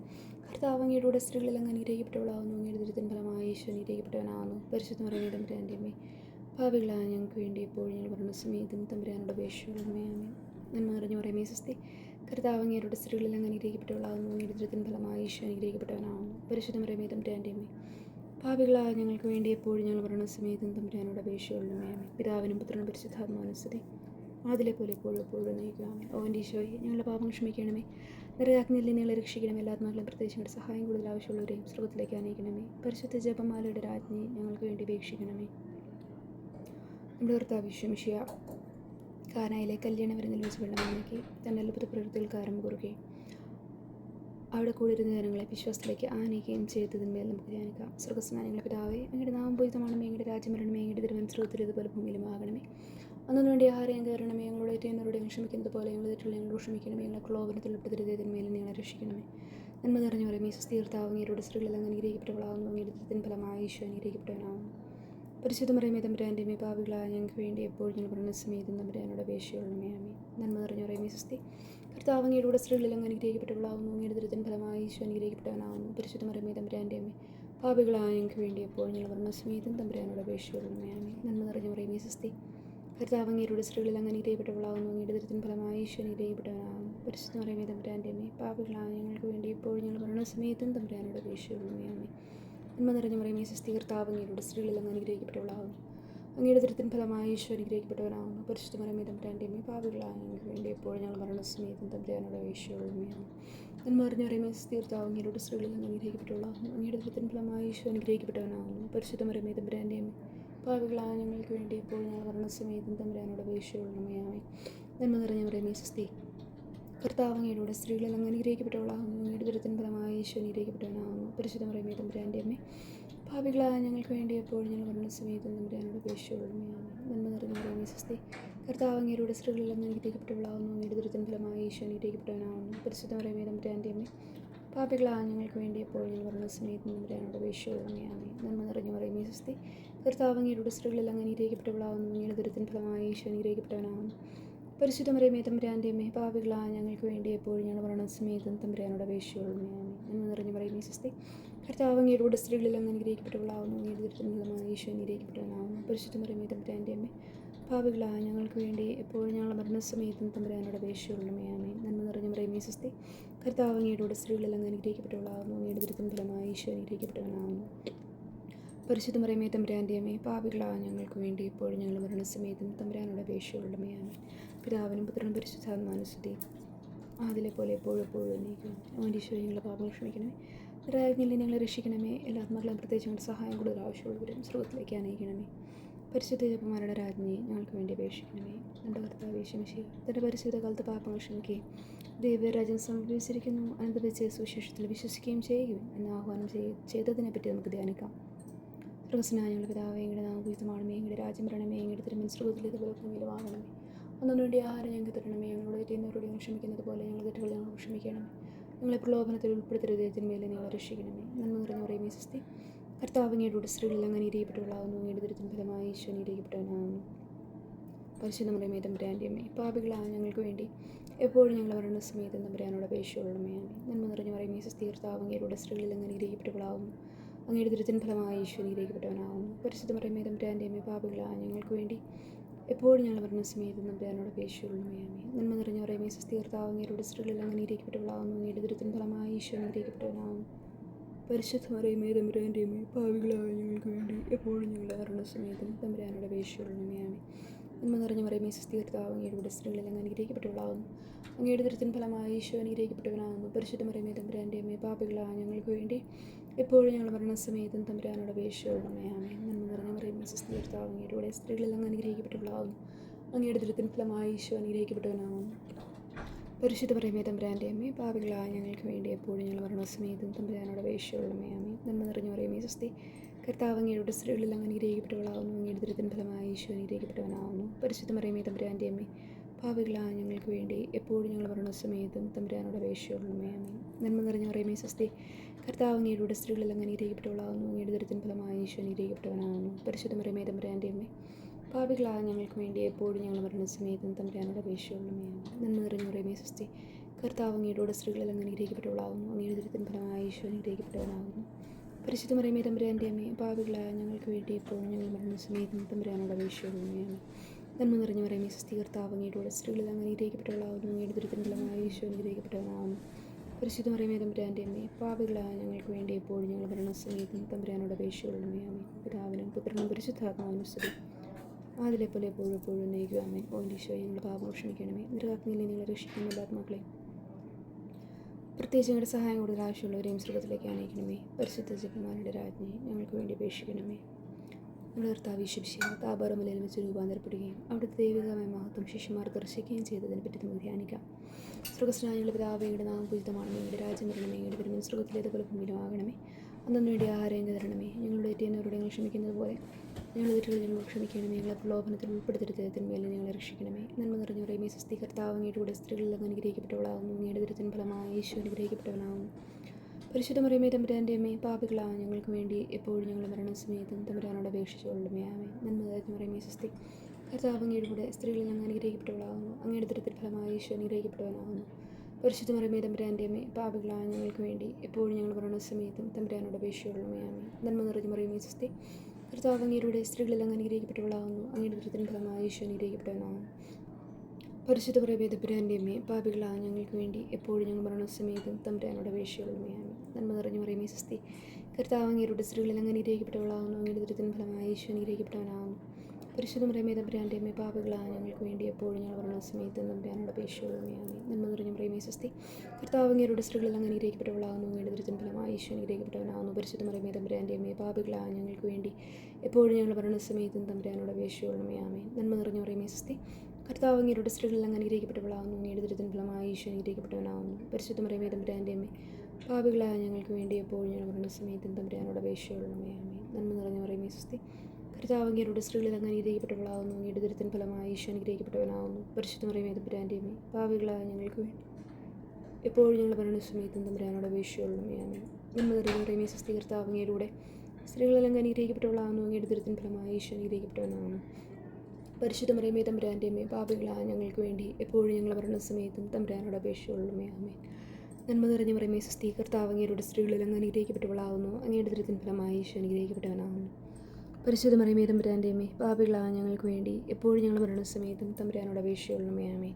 കർത്താവ് കൂടെ സ്ത്രീകളിൽ അങ്ങ് അനുഗ്രഹിക്കപ്പെട്ടവളാകുന്നു അങ്ങയുടെ ദുരിതം ഫലമായി ഈശ്വരൻ അനുഗ്രഹിക്കപ്പെട്ടവനാകുന്നു. പരിശുദ്ധ മറിയമേ തമ്പുരാന്റെ അമ്മേ. പാപികളായ ഞങ്ങൾക്ക് വേണ്ടി എപ്പോഴും ഞങ്ങൾ മരണസമയത്തും തമ്പുരാനോട് അപേക്ഷയുള്ളമേ ആമേ നന്മ അറിഞ്ഞു പറയുമേ സ്വസ്തി കർത്താവ് അങ്ങേരുടെ സ്ത്രീകളിൽ അങ്ങ് അനുഗ്രഹിക്കപ്പെട്ടവളാകുന്നു. അങ്ങയുടെ ദുരിതം ഫലമായി ഈശ്വരൻ അനുഗ്രഹിക്കപ്പെട്ടവനാകുന്നു. പരിശുദ്ധ മറിയമേ തമ്പുരാന്റെ അമ്മേ. ഭാവികളായ ഞങ്ങൾക്ക് വേണ്ടി എപ്പോഴും ഞങ്ങൾ മരണസമയത്തും തമ്പുരാനോട് അപേക്ഷയുള്ളമേ ആമേ പിതാവിനും പുത്രനും പരിശുദ്ധാത്മാനുസതി അതിലെ പോലെ എപ്പോഴും എപ്പോഴും നയിക്കാമേ ഓന്റെ ഈശോയെ ഞങ്ങളുടെ പാപം ക്ഷമിക്കണമേ. നിറയാജ്ഞയിൽ നിങ്ങളെ രക്ഷിക്കണമേ എല്ലാ ആത്മാക്കളും പ്രത്യേകിച്ച് സഹായം കൂടുതൽ ആവശ്യമുള്ളവരെയും സ്രോതത്തിലേക്ക് അനയിക്കണമേ പരിശുദ്ധ ജപമാലയുടെ രാജ്ഞി ഞങ്ങൾക്ക് വേണ്ടി ഉപേക്ഷിക്കണമേ നമ്മുടെ കർത്താവ് വിശ്വമിഷിയ കാനായിലെ കല്യാണ വിരുന്നിൽ വെച്ച് വെള്ളമാക്കി തന്റെ അത്ഭുത പ്രവൃത്തികൾക്ക് ആരംഭം കുറുകയും അവിടെ കൂടിയിരുന്ന ജനങ്ങളെ വിശ്വാസത്തിലേക്ക് ആനയിക്കുകയും ചെയ്തതിന്മേൽ നമുക്ക് ധ്യാനിക്കാം. സ്വർഗസ്നാനങ്ങളെ പിതാവേ അങ്ങയുടെ നാമം പൂജിതമാണമേ അങ്ങയുടെ രാജ്യം വരണമേ അങ്ങയുടെ തിരുവനന്തപുരത്തിൽ ഇതുപോലെ ഭൂമിയിലും ആകണമേ. അന്നു വേണ്ടി ആഹാരം കയറണമേ ഞങ്ങളുടെ ഏറ്റവും ക്ഷമിക്കുന്നത് പോലെ ഞങ്ങൾ തെറ്റുള്ള ഞങ്ങൾ ക്ഷമിക്കണമേ ഞങ്ങളെ ക്ലോപനത്തിൽ ഉൾപ്പെടുത്തരുതേതിന്മേൽ നിങ്ങളെ രക്ഷിക്കണമേ. നന്മ നിറഞ്ഞു പറയും മീസസ് തീർത്ഥാവും അങ്ങയുടെ സ്ത്രീകളിൽ അങ്ങ് അനുഗ്രഹിക്കപ്പെട്ടവളാകുന്നു അങ്ങയുടെ ഫലമായ ഈശോ അനുഗ്രഹിക്കപ്പെട്ടവനാകുന്നു പരിശുദ്ധം മറിയമേ തമ്പുരാന്റെ മേ പാപികളായ ഞങ്ങൾക്ക് വേണ്ടി എപ്പോഴും ഞങ്ങൾ മരണസമയത്തും തമ്പുരാനോട് അപേക്ഷയുള്ളമേ ആമേ നന്മ നിറഞ്ഞു പറയും ഈ സുസ്ഥി കർത്താവ് അങ്ങയുടെ അങ്ങ് അനുഗ്രഹിക്കപ്പെട്ടവളാകുന്നു അങ്ങയുടെ ദൃത്തിൻ ഫലമായി ഈശോ അനുഗ്രഹിക്കപ്പെട്ടവനാകുന്നു പരിശുദ്ധം മറിയമേ തമ്പുരാന്റെ അമ്മേ പാപികളായ ഞങ്ങൾക്ക് വേണ്ടി എപ്പോഴും ഞങ്ങൾ മരണസമയത്തും തമ്പുരാനോട് അപേക്ഷയുള്ളമേ ആമേ നന്മ നിറഞ്ഞു പറയും ഈ സുസ്ഥി കർത്താവ് അങ്ങേരുടെ സ്ത്രീകളിൽ അങ്ങനെ ഇരയപ്പെട്ടവളാകുന്നു അങ്ങയുടെ ദൃത്തിൻ ഫലമായി ഈശ്വരൻ അനുഗ്രഹിക്കപ്പെട്ടവനാകുന്നു പരിശുദ്ധ മറിയമേ തമ്പുരാന്റെ അമ്മേ പാപികളായ ഞങ്ങൾക്ക് വേണ്ടി ഇപ്പോൾ ഞങ്ങൾ മരണസമയത്തും തമ്പുരാനോട് അപേക്ഷയുള്ളമേ അമ്മേ നന്മ നിറഞ്ഞ മറിയമേ സ്വസ്തി കർത്താവ് അങ്ങേരുടെ സ്ത്രീകളിൽ അങ്ങനെ അനുഗ്രഹിക്കപ്പെട്ടവളാകുന്നു അങ്ങയുടെ ദുരിതത്തിൻ ഫലമായി ഈശ്വരൻ അനുഗ്രഹിക്കപ്പെട്ടവനാകുന്നു പരിശുദ്ധ മരമേ തമ്പുരാന്റെ അമ്മേ പാപികളായ ഞങ്ങൾക്ക് വേണ്ടി ഇപ്പോൾ ഞങ്ങൾ മരണസമയത്തും തമ്പുരാനോട് ഈശോയുള്ളമയാണ് നന്മ നിറഞ്ഞ മറിയമേ സ്വസ്തി കർത്താവ് അങ്ങയുടെ സ്ത്രീകളിൽ അങ്ങനെ അനുഗ്രഹിക്കപ്പെട്ടവളാകുന്നു അങ്ങയുടെ ദുരിതത്തിൻ ഫലമായി ഈശ്വരൻ അനുഗ്രഹിക്കപ്പെട്ടവനാകുന്നു പരിശുദ്ധ മരമേ തമ്പുരാന്റെ അമ്മേ പാപികളായ ഞങ്ങൾക്ക് വേണ്ടി ഇപ്പോൾ ഞങ്ങൾ മരണസമയത്തും തമ്പുരാനോട് ഈശോയുള്ളമയാണ് നന്മ നിറഞ്ഞ പറയുന്ന സ്വസ്തി കർത്താവ് അങ്ങയുടെ സ്ത്രീകളിൽ അങ്ങ് അനുഗ്രഹിക്കപ്പെട്ടവളാകുന്നു. അങ്ങയുടെ ദുരിതത്തിൻ ഫലമായി ഈശോ അനുഗ്രഹിക്കപ്പെട്ടവനാകുന്നു. പരിശുദ്ധ മറിയമേ തമ്പുരാന്റെ അമ്മേ. ഭാവികളായ ഞങ്ങൾക്ക് വേണ്ടി എപ്പോഴും ഞങ്ങൾ മരണസമയത്തും തമ്പുരാനോട് അപേക്ഷയുള്ളമയാണ് നന്മ നിറഞ്ഞ പറയുന്ന സ്വസ്തി കർത്താവ് അങ്ങയുടെ സ്ത്രീകളിൽ അങ്ങ് അനുഗ്രഹിക്കപ്പെട്ടവളാകുന്നു. അങ്ങയുടെ ദുരിതത്തിൻ ഫലമായി ഈശോ അനുഗ്രഹിക്കപ്പെട്ടവനാകുന്നു. പരിശുദ്ധ മറിയമേ തമ്പുരാന്റെ അമ്മേ. പാപികളായ ഞങ്ങൾക്ക് വേണ്ടി എപ്പോഴും ഞങ്ങൾ മരണസമയത്തും തമ്പുരാനോട് അപേക്ഷയുള്ളമയാണ് നന്മ നിറഞ്ഞു പറയും ഈ സ്വസ്തി കർത്താവ് അങ്ങയുടെ സ്ത്രീകളിൽ അങ്ങ് ഇങ്ങനെ അങ്ങയുടെ ദുരിതത്തിൻ ഫലമായി ഈശോ അനുഗ്രഹിക്കപ്പെട്ടവനാകുന്നു. പരിശുദ്ധ മറിയമേ തമ്പുരാന്റെ അമ്മേ പാപികളായ ഞങ്ങൾക്ക് വേണ്ടി എപ്പോഴും ഞങ്ങൾ മരണസമയത്തും തമ്പുരാനോട് അപേക്ഷയുള്ളമയാണ് നന്മ നിറഞ്ഞു പറയും ഈ സ്വസ്തി കർത്താവ് അങ്ങയുടെ സ്ത്രീകളിൽ അങ്ങ് അനുഗ്രഹിക്കപ്പെട്ടവളാവുന്നു അങ്ങയുടെ ദുരിതമായ ഈശോ അനുഗ്രഹിക്കപ്പെട്ടവനാവുന്നു പരിശുദ്ധ മറിയമേ തമ്പുരാന്റെ അമ്മേ പാപികളായ ഞങ്ങൾക്ക് വേണ്ടി എപ്പോഴും ഞങ്ങൾ മരണസമയത്തും തമ്പുരാനോട് അപേക്ഷയുള്ളമയാണ് നന്മ നിറഞ്ഞു പറയും ഈ സ്വസ്തി കർത്താവ് അങ്ങയുടെ സ്ത്രീകളെല്ലാം അനുഗ്രഹിക്കപ്പെട്ടവളാകുന്നു അങ്ങയുടെ ദുരിതമായ ഈശോ അനുഗ്രഹിക്കപ്പെട്ടവനാകുന്നു പരിശുദ്ധ മറിയമേ തമ്പുരാന്റെ അമ്മേ പാപികളായ ഞങ്ങൾക്ക് വേണ്ടി ഇപ്പോഴും ഞങ്ങൾ മരണസമയത്തും തമ്പുരാനോട് അപേക്ഷയുള്ളമയാണ് പിതാവിനും പുത്രനും പരിശുദ്ധാത്മാനുസ്തുതി അതിലെ പോലെ എപ്പോഴും എപ്പോഴും അവന്റെ ഈശോ ഞങ്ങളുടെ പാപങ്ങൾ ക്ഷമിക്കണമേ. രാജ്ഞിൽ ഞങ്ങളെ രക്ഷിക്കണമേ. എല്ലാ ആത്മാക്കളും പ്രത്യേകിച്ച് ഞങ്ങളുടെ സഹായം കൂടുതൽ ആവശ്യമുള്ളവരും സ്രോതത്തിലേക്ക് അനയിക്കണമേ പരിശുദ്ധ ജപമാരുടെ രാജ്ഞിയെ ഞങ്ങൾക്ക് വേണ്ടി അപേക്ഷിക്കണമേ. നമ്മുടെ കർത്താവ് വിഷമിച്ച് തന്റെ പരിശുദ്ധ കാലത്ത് പാപങ്ങൾ ക്ഷമിക്കുകയും ദൈവരാജ്യം സമർപ്പിച്ചിരിക്കുന്നു അനന്തരിച്ച സുശേഷത്തിൽ വിശ്വസിക്കുകയും ചെയ്യുകയും എന്ന ആഹ്വാനം ചെയ് ചെയ്തതിനെപ്പറ്റി നമുക്ക് ധ്യാനിക്കാം. സ്രോതസ്സിനായ ഞങ്ങളുടെ പിതാവേ എങ്ങളുടെ നാമപൂജിതമാണമേ എങ്ങളുടെ രാജ്യം വരണമേ എങ്ങനെ തിരുമൻ സ്രോതത്തിൽ ഇതുപോലെ ഭൂമിയിലുമാകണമേ ഒന്നും വേണ്ടി ആഹാരം ഞങ്ങൾക്ക് തരണമേ ഞങ്ങളോട് തെറ്റുന്നവരോട് ഞങ്ങൾ ക്ഷമിക്കുന്നത് പോലെ ഞങ്ങൾ തെറ്റുകൾ ഞങ്ങൾ ക്ഷമിക്കണമേ. ഞങ്ങളെ പ്രലോഭനത്തിൽ ഉൾപ്പെടുത്തരുത് ഇതിന്മേലെ നിങ്ങൾ രക്ഷിക്കണമേ. നന്മ നിറഞ്ഞ പറയുമേ സ്വസ്തി കർത്താവ് അങ്ങയുടെ സ്ത്രീകളിൽ അങ്ങനെ ഇരിയപ്പെട്ടവളാകുന്നു അങ്ങയുടെ ദുരിതം ഫലമായി ഈശ്വരൻ ഇരിയപ്പെട്ടവനാകുന്നു പരിശുദ്ധ മറിയമേ തമ്പുരാന്റെ അമ്മേ പാപികളായ ഞങ്ങൾക്ക് വേണ്ടി എപ്പോഴും ഞങ്ങൾ അവരുടെ സമയത്ത് തമ്പുരാനോട് അപേക്ഷയുള്ളമയാണ് നന്മ നിറഞ്ഞു പറയും സ്വസ്തി തീർത്ഥാവും അങ്ങയുടെ സ്ത്രീകളിൽ അങ്ങനെ ഇരിയപ്പെട്ടവളാകുന്നു അങ്ങയുടെ ദുരിതം ഫലമായ ഈശ്വരൻ ഇരിയപ്പെട്ടവനാകുന്നു പരിശുദ്ധ മറിയമേ തമ്പുരാന്റെ അമ്മ പാപികളായ ഞങ്ങൾക്ക് വേണ്ടി എപ്പോഴും ഞങ്ങൾ വരുന്ന സമയത്ത് നമ്പുരാനോട് അപേക്ഷയുള്ളമയാണ് നന്മ നിറഞ്ഞു പറയും സ്വസ്തി തീർത്ഥാവും അങ്ങയുടെ സ്ത്രീകളിൽ അങ്ങനെ ഇരിക്കപ്പെട്ടവളാകുന്നു അങ്ങയുടെ ദുരിതം ഫലമായ ഈശ്വരൻ അനുഗ്രഹിക്കപ്പെട്ടവനാകുന്നു പരിശുദ്ധ മറിയമേ തമ്പുരാന്റെ അമ്മ പാപികളാണ് ഞങ്ങൾക്ക് വേണ്ടി എപ്പോഴും ഞങ്ങൾ വരുന്ന മരണസമയത്തും തമ്പുരാനോട് അപേക്ഷയുള്ളമയാണ് നന്മ നിറഞ്ഞു മറിയമേ സ്വസ്തി കർത്താവ് അങ്ങയുടെ സ്ത്രീകളിൽ അങ്ങ് അനുഗ്രഹിക്കപ്പെട്ടവളാകുന്നു. അങ്ങയുടെ ദുരിതം ഫലമായി ഈശോ അനുഗ്രഹിക്കപ്പെട്ടവനാകുന്നു. പരിശുദ്ധ മറിയമേ തമ്പുരാന്റെ അമ്മേ പാപികളായ ഞങ്ങൾക്ക് വേണ്ടി എപ്പോഴും ഞങ്ങൾ മരണസമയത്തും തമ്പുരാനോട് അപേക്ഷയുള്ളമയാണ് നന്മ നിറഞ്ഞു കർത്താവ് അങ്ങയുടെ കൂടെ സ്ത്രീകളിൽ അങ്ങ് അനുഗ്രഹിക്കപ്പെട്ടവളാകുന്നു. അങ്ങയുടെ ദുരിതം ഫലമായി ഈശോ അനുഗ്രഹിക്കപ്പെട്ടവനാകുന്നു. പരിശുദ്ധ പറയുമേ തമ്പുരാന്റെ അമ്മേ പാപികളായ ഞങ്ങൾക്ക് വേണ്ടി എപ്പോഴും ഞങ്ങൾ മരണസമയത്തും തമ്പുരാനോട് അപേക്ഷയുള്ളമേ അമ്മേ നന്മ നിറഞ്ഞു പറയുമേ സ്വസ്തി കർത്താവ് അങ്ങയുടെ സ്ത്രീകളിൽ അങ്ങനെ രേഖപ്പെട്ടവളാവുന്നു. അങ്ങയുടെ ദുരിതം ഫലമായ ഈശോ അനുഗ്രഹിക്കപ്പെട്ടവനാകുന്നു പരിശുദ്ധ മറിയമേ തമ്പുരാന്റെ അമ്മേ ഭാവികളായ ഞങ്ങൾക്ക് വേണ്ടി എപ്പോഴും ഞങ്ങൾ മരണസമയത്തും തമ്പുരാനോട് അപേക്ഷയുള്ളമേ അമ്മേ നന്മ നിറഞ്ഞ മറിയമേ സ്വസ്തി കർത്താവ് അങ്ങയുടെ സ്ത്രീകളിൽ അങ്ങനെ രേഖപ്പെട്ടവളാവുന്നു അങ്ങയുടെ ദുരിതം ഫലമായ ഈശോ അനുഗ്രഹിക്കപ്പെട്ടവനാകുന്നു പരിശുദ്ധ മറിയമേ തമ്പുരാന്റെ അമ്മേ പാപികളായ ഞങ്ങൾക്ക് വേണ്ടി എപ്പോഴും ഞങ്ങൾ മരണസമയത്തും തമ്പുരാനോട് അപേക്ഷയുള്ളമയാണ് നന്മ നിറഞ്ഞ മറിയമേ സ്വസ്തി കർത്താവ് അങ്ങയുടെ സ്ത്രീകളിൽ അങ്ങനെ അനുഗ്രഹിക്കപ്പെട്ടവളാകുന്നു അങ്ങയുടെ ദുരിതം ഫലമായ ഈശോ അനുഗ്രഹിക്കപ്പെട്ടവനാകുന്നു പരിശുദ്ധ മറിയമേ തമ്പുരാന്റെ അമ്മേ പാപികളായ ഞങ്ങൾക്ക് വേണ്ടി ഇപ്പോൾ ഞങ്ങൾ മരണസമയത്തും തമ്പുരാനോട് തമ്പുരാനുള്ള നന്മ നിറഞ്ഞു പറയുമേ സ്വസ്തി കർത്താവ് അങ്ങയുടെ സ്ത്രീകളിൽ അങ്ങ് അനുഗ്രഹിക്കപ്പെട്ടവളാകുന്നു അങ്ങയുടെ ദുരിതങ്ങളായ ഫലമായി ഈശോ അനുഗ്രഹിക്കപ്പെട്ടവനാകുന്നു പരിശുദ്ധ മറിയമേ തമ്പുരാന്റെ അമ്മേ പാപികളായ ഞങ്ങൾക്ക് വേണ്ടി ഇപ്പോൾ ഞങ്ങൾ മരണ മരണസമയത്തും തമ്പുരാനോട് അപേക്ഷയുള്ളമയാണ് പിതാവിനും പുത്രനും പരിശുദ്ധാത്മാവിനും സ്ത്രീ അതിലെ പോലെ എപ്പോഴും എപ്പോഴും ഓൻ ഓലീശോ ഞങ്ങൾ പാപം ക്ഷണിക്കണമേ നിരകാഗ്നിയിലെ നിങ്ങളെ രക്ഷിക്കുന്ന ആത്മാക്കളെ പ്രത്യേകിച്ച് നിങ്ങളുടെ സഹായം കൂടുതൽ ആവശ്യമുള്ളവരെയും സ്വർഗത്തിലേക്ക് അനയിക്കണമേ പരിശുദ്ധ ജപമാരുടെ രാജ്ഞി ഞങ്ങൾക്ക് വേണ്ടി അപേക്ഷിക്കണമേ. നമ്മുടെ കർത്താവ് വിശ്വസിച്ച താപാറമലയിൽ വെച്ച് രൂപാന്തരപ്പെടുകയും അവിടുത്തെ ദൈവികമായ മഹത്വം ശിഷ്യന്മാർ ദർശിക്കുകയും ചെയ്തതിനെ പറ്റി നമുക്ക് ധ്യാനിക്കാം. സ്വർഗസ്നാനികളുടെ പിതാവയുടെ നാമം പൂജിതമാണെന്ന് ഞങ്ങളുടെ രാജ്യം വരണമേ ഞങ്ങളുടെ വരുന്ന സ്വർഗത്തിലേതുപോലെ ഭൂമിയിലുമാകണമേ അന്നു വേണ്ടി ആഹാരം തരണമേ. ഞങ്ങളുടെ ഞങ്ങൾ ക്ഷമിക്കുന്നത് പോലെ ഞങ്ങളുടെ തെറ്റുകൾ ഞങ്ങൾ ക്ഷമിക്കണമേ. ഞങ്ങളെ പ്രലോഭനത്തിൽ ഉൾപ്പെടുത്തരുത് മേലെ ഞങ്ങളെ രക്ഷിക്കണമേ. നന്മ നിറഞ്ഞു മേ സ്വസ്തി കർത്താവ് അങ്ങയുടെ സ്ത്രീകളിൽ അനുഗ്രഹിക്കപ്പെട്ടവളാകുന്നു. അങ്ങയുടെ ദുരിതത്തിന് ഫലമായ യേശു പരിശുദ്ധ മറിയമേ തമ്പുരാന്റെ അമ്മേ പാപികളാണ് ഞങ്ങൾക്ക് വേണ്ടി എപ്പോഴും ഞങ്ങൾ മരണസമയത്തും തമ്പുരാനോട് അപേക്ഷിച്ചുകൊള്ളുമേ ആമേ നന്മ നിറഞ്ഞു പറയുമേ സ്വസ്തി കർത്താവ് അങ്ങയുടെ കൂടെ സ്ത്രീകളിൽ ഞങ്ങൾ അനുഗ്രഹിക്കപ്പെട്ടവളാകുന്നു. അങ്ങയുടെ ദുരിതത്തിന് ഫലമായ യേശു അനുഗ്രഹിക്കപ്പെട്ടവനാകുന്നു. പരിശുദ്ധ മറിയമേ തമ്പുരാന്റെ അമ്മേ പാപികളായ ഞങ്ങൾക്ക് വേണ്ടി എപ്പോഴും ഞങ്ങൾ മരണസമയത്തും തമ്പുരാനോട് അപേക്ഷിച്ചുകൊള്ളുമേ ആമേ നന്മ നിറഞ്ഞു പറയുമേ സ്വസ്തി കർത്താവ് അങ്ങേരുടെ സ്ത്രീകളെല്ലാം അനുഗ്രഹിക്കപ്പെട്ടവളാകുന്നു. അങ്ങയുടെ ദുരിതത്തിന് ഫലമായ ഈശോ അനുഗ്രഹിക്കപ്പെട്ടവനാകുന്നു. പരിശുദ്ധ പ്രഭേദപുരാന്റെ അമ്മേ പാപികളാ ഞങ്ങൾക്ക് വേണ്ടി എപ്പോഴും ഞങ്ങൾ മരണസമയത്തും തമ്പുരാനോട് അപേക്ഷകളുമയാണ് നന്മ നിറഞ്ഞു പറയുമേ സ്വസ്തി കർത്താവ് അങ്ങേരുടെ സ്ത്രീകളെല്ലാം അങ്ങനെ ഇരയിക്കപ്പെട്ടവളാകുന്നു അങ്ങയുടെ ദുരിതത്തിന് ഫലമായ ഈശോ ഇരയിക്കപ്പെട്ടവനാകുന്നു പരിശുദ്ധ പ്രേമേ തമ്പുരാന്റെ അമ്മ പാപികളാ ഞങ്ങൾക്ക് വേണ്ടി എപ്പോഴും ഞങ്ങൾ മരണസമയത്തും തമ്പുരാനോട് അപേക്ഷകളുമയാണ് നന്മ നിറഞ്ഞ പ്രേമേ സ്വസ്തി. കർത്താവ് സ്ത്രീകളിൽ അങ്ങനെ ഇരയിക്കപ്പെട്ടവളാകുന്നു വേണ്ടി ദുരിതത്തിന് ഫലമായി ഈശോ ഇരയിക്കപ്പെട്ടവനാകുന്നു. പരിശുദ്ധ പ്രേമേ തമ്പുരാന്റെ അമ്മ പാപികളാ ഞങ്ങൾക്ക് വേണ്ടി എപ്പോഴും ഞങ്ങൾ സമയത്തും തമ്പുരാനോട് അപേക്ഷകളുമയാമേ നന്മ നിറഞ്ഞ പ്രേമേ സ്വസ്തി. കർത്താവ് സ്ത്രീകളിൽ അങ്ങനെ അനുഗ്രഹിക്കപ്പെട്ടവളാവുന്നു വേണ്ടി ദുരിതത്തിന് ഫലമായി ഈശോ അനുഗ്രഹിക്കപ്പെട്ടവനാവുന്നു പരിശുദ്ധ പ്രേമേ തമ്പുരാന്റെ അമ്മ പാപികളായ ഞങ്ങൾക്ക് വേണ്ടി എപ്പോഴും ഞങ്ങൾ പറഞ്ഞ സമയത്തും തമ്പുരാനോട് അമ്മേ നന്മ നിറഞ്ഞ പറയുമേ സുസ്തി കർത്താവ് അങ്ങയുടെ സ്ത്രീകളിൽ അങ്ങനെ അനുഗ്രഹിക്കപ്പെട്ടവളാവുന്നു അങ്ങയുടെ ദുരിതത്തിന് ഫലമായി ഈശോ അനുഗ്രഹിക്കപ്പെട്ടവനാവുന്നു പരിശുദ്ധ മറിയമേ തമ്പുരാന്റെ അമ്മേ പാപികളായ ഞങ്ങൾക്ക് വേണ്ടി. എപ്പോഴും ഞങ്ങൾ ഭരണ സമയത്തും തമ്പുരാനോട് അപേക്ഷയുള്ളമേ അമ്മേ നമ്മൾ നിറഞ്ഞ സ്വസ്തി കർത്താവ് അങ്ങയുടെ സ്ത്രീകളെല്ലാം അനുഗ്രഹിക്കപ്പെട്ടവളാവുന്നു അങ്ങയുടെ ദുരിതത്തിന് ഫലമായി ഈശോ അനുഗ്രഹിക്കപ്പെട്ടവനാവുന്നു പരിശുദ്ധ മറിയമേ തമ്പുരാന്റെ അമ്മേ പാപികളായ ഞങ്ങൾക്ക് വേണ്ടി എപ്പോഴും ഞങ്ങൾ മരണസമയത്തും തമ്പുരാനോട് അപേക്ഷയുള്ളമേ അമ്മേ നന്മ നിറഞ്ഞ മറിയമേ സ്വസ്തി കർത്താവ് സ്ത്രീകളിൽ അങ്ങ് അനുഗ്രഹിക്കപ്പെട്ടവളാവുന്നു അങ്ങയുടെ ദുരിതത്തിന് ഫലമായി ഈശോ അനുഗ്രഹിക്കപ്പെട്ടവനാവുന്നു പരിശുദ്ധ മറിയമേ തമ്പുരാന്റെ അമ്മേ പാപികളായ ഞങ്ങൾക്ക് വേണ്ടി എപ്പോഴും ഞങ്ങൾ മരണസമയത്തും തമ്പുരാനോട് അപേക്ഷയുള്ളമേ അമ്മേ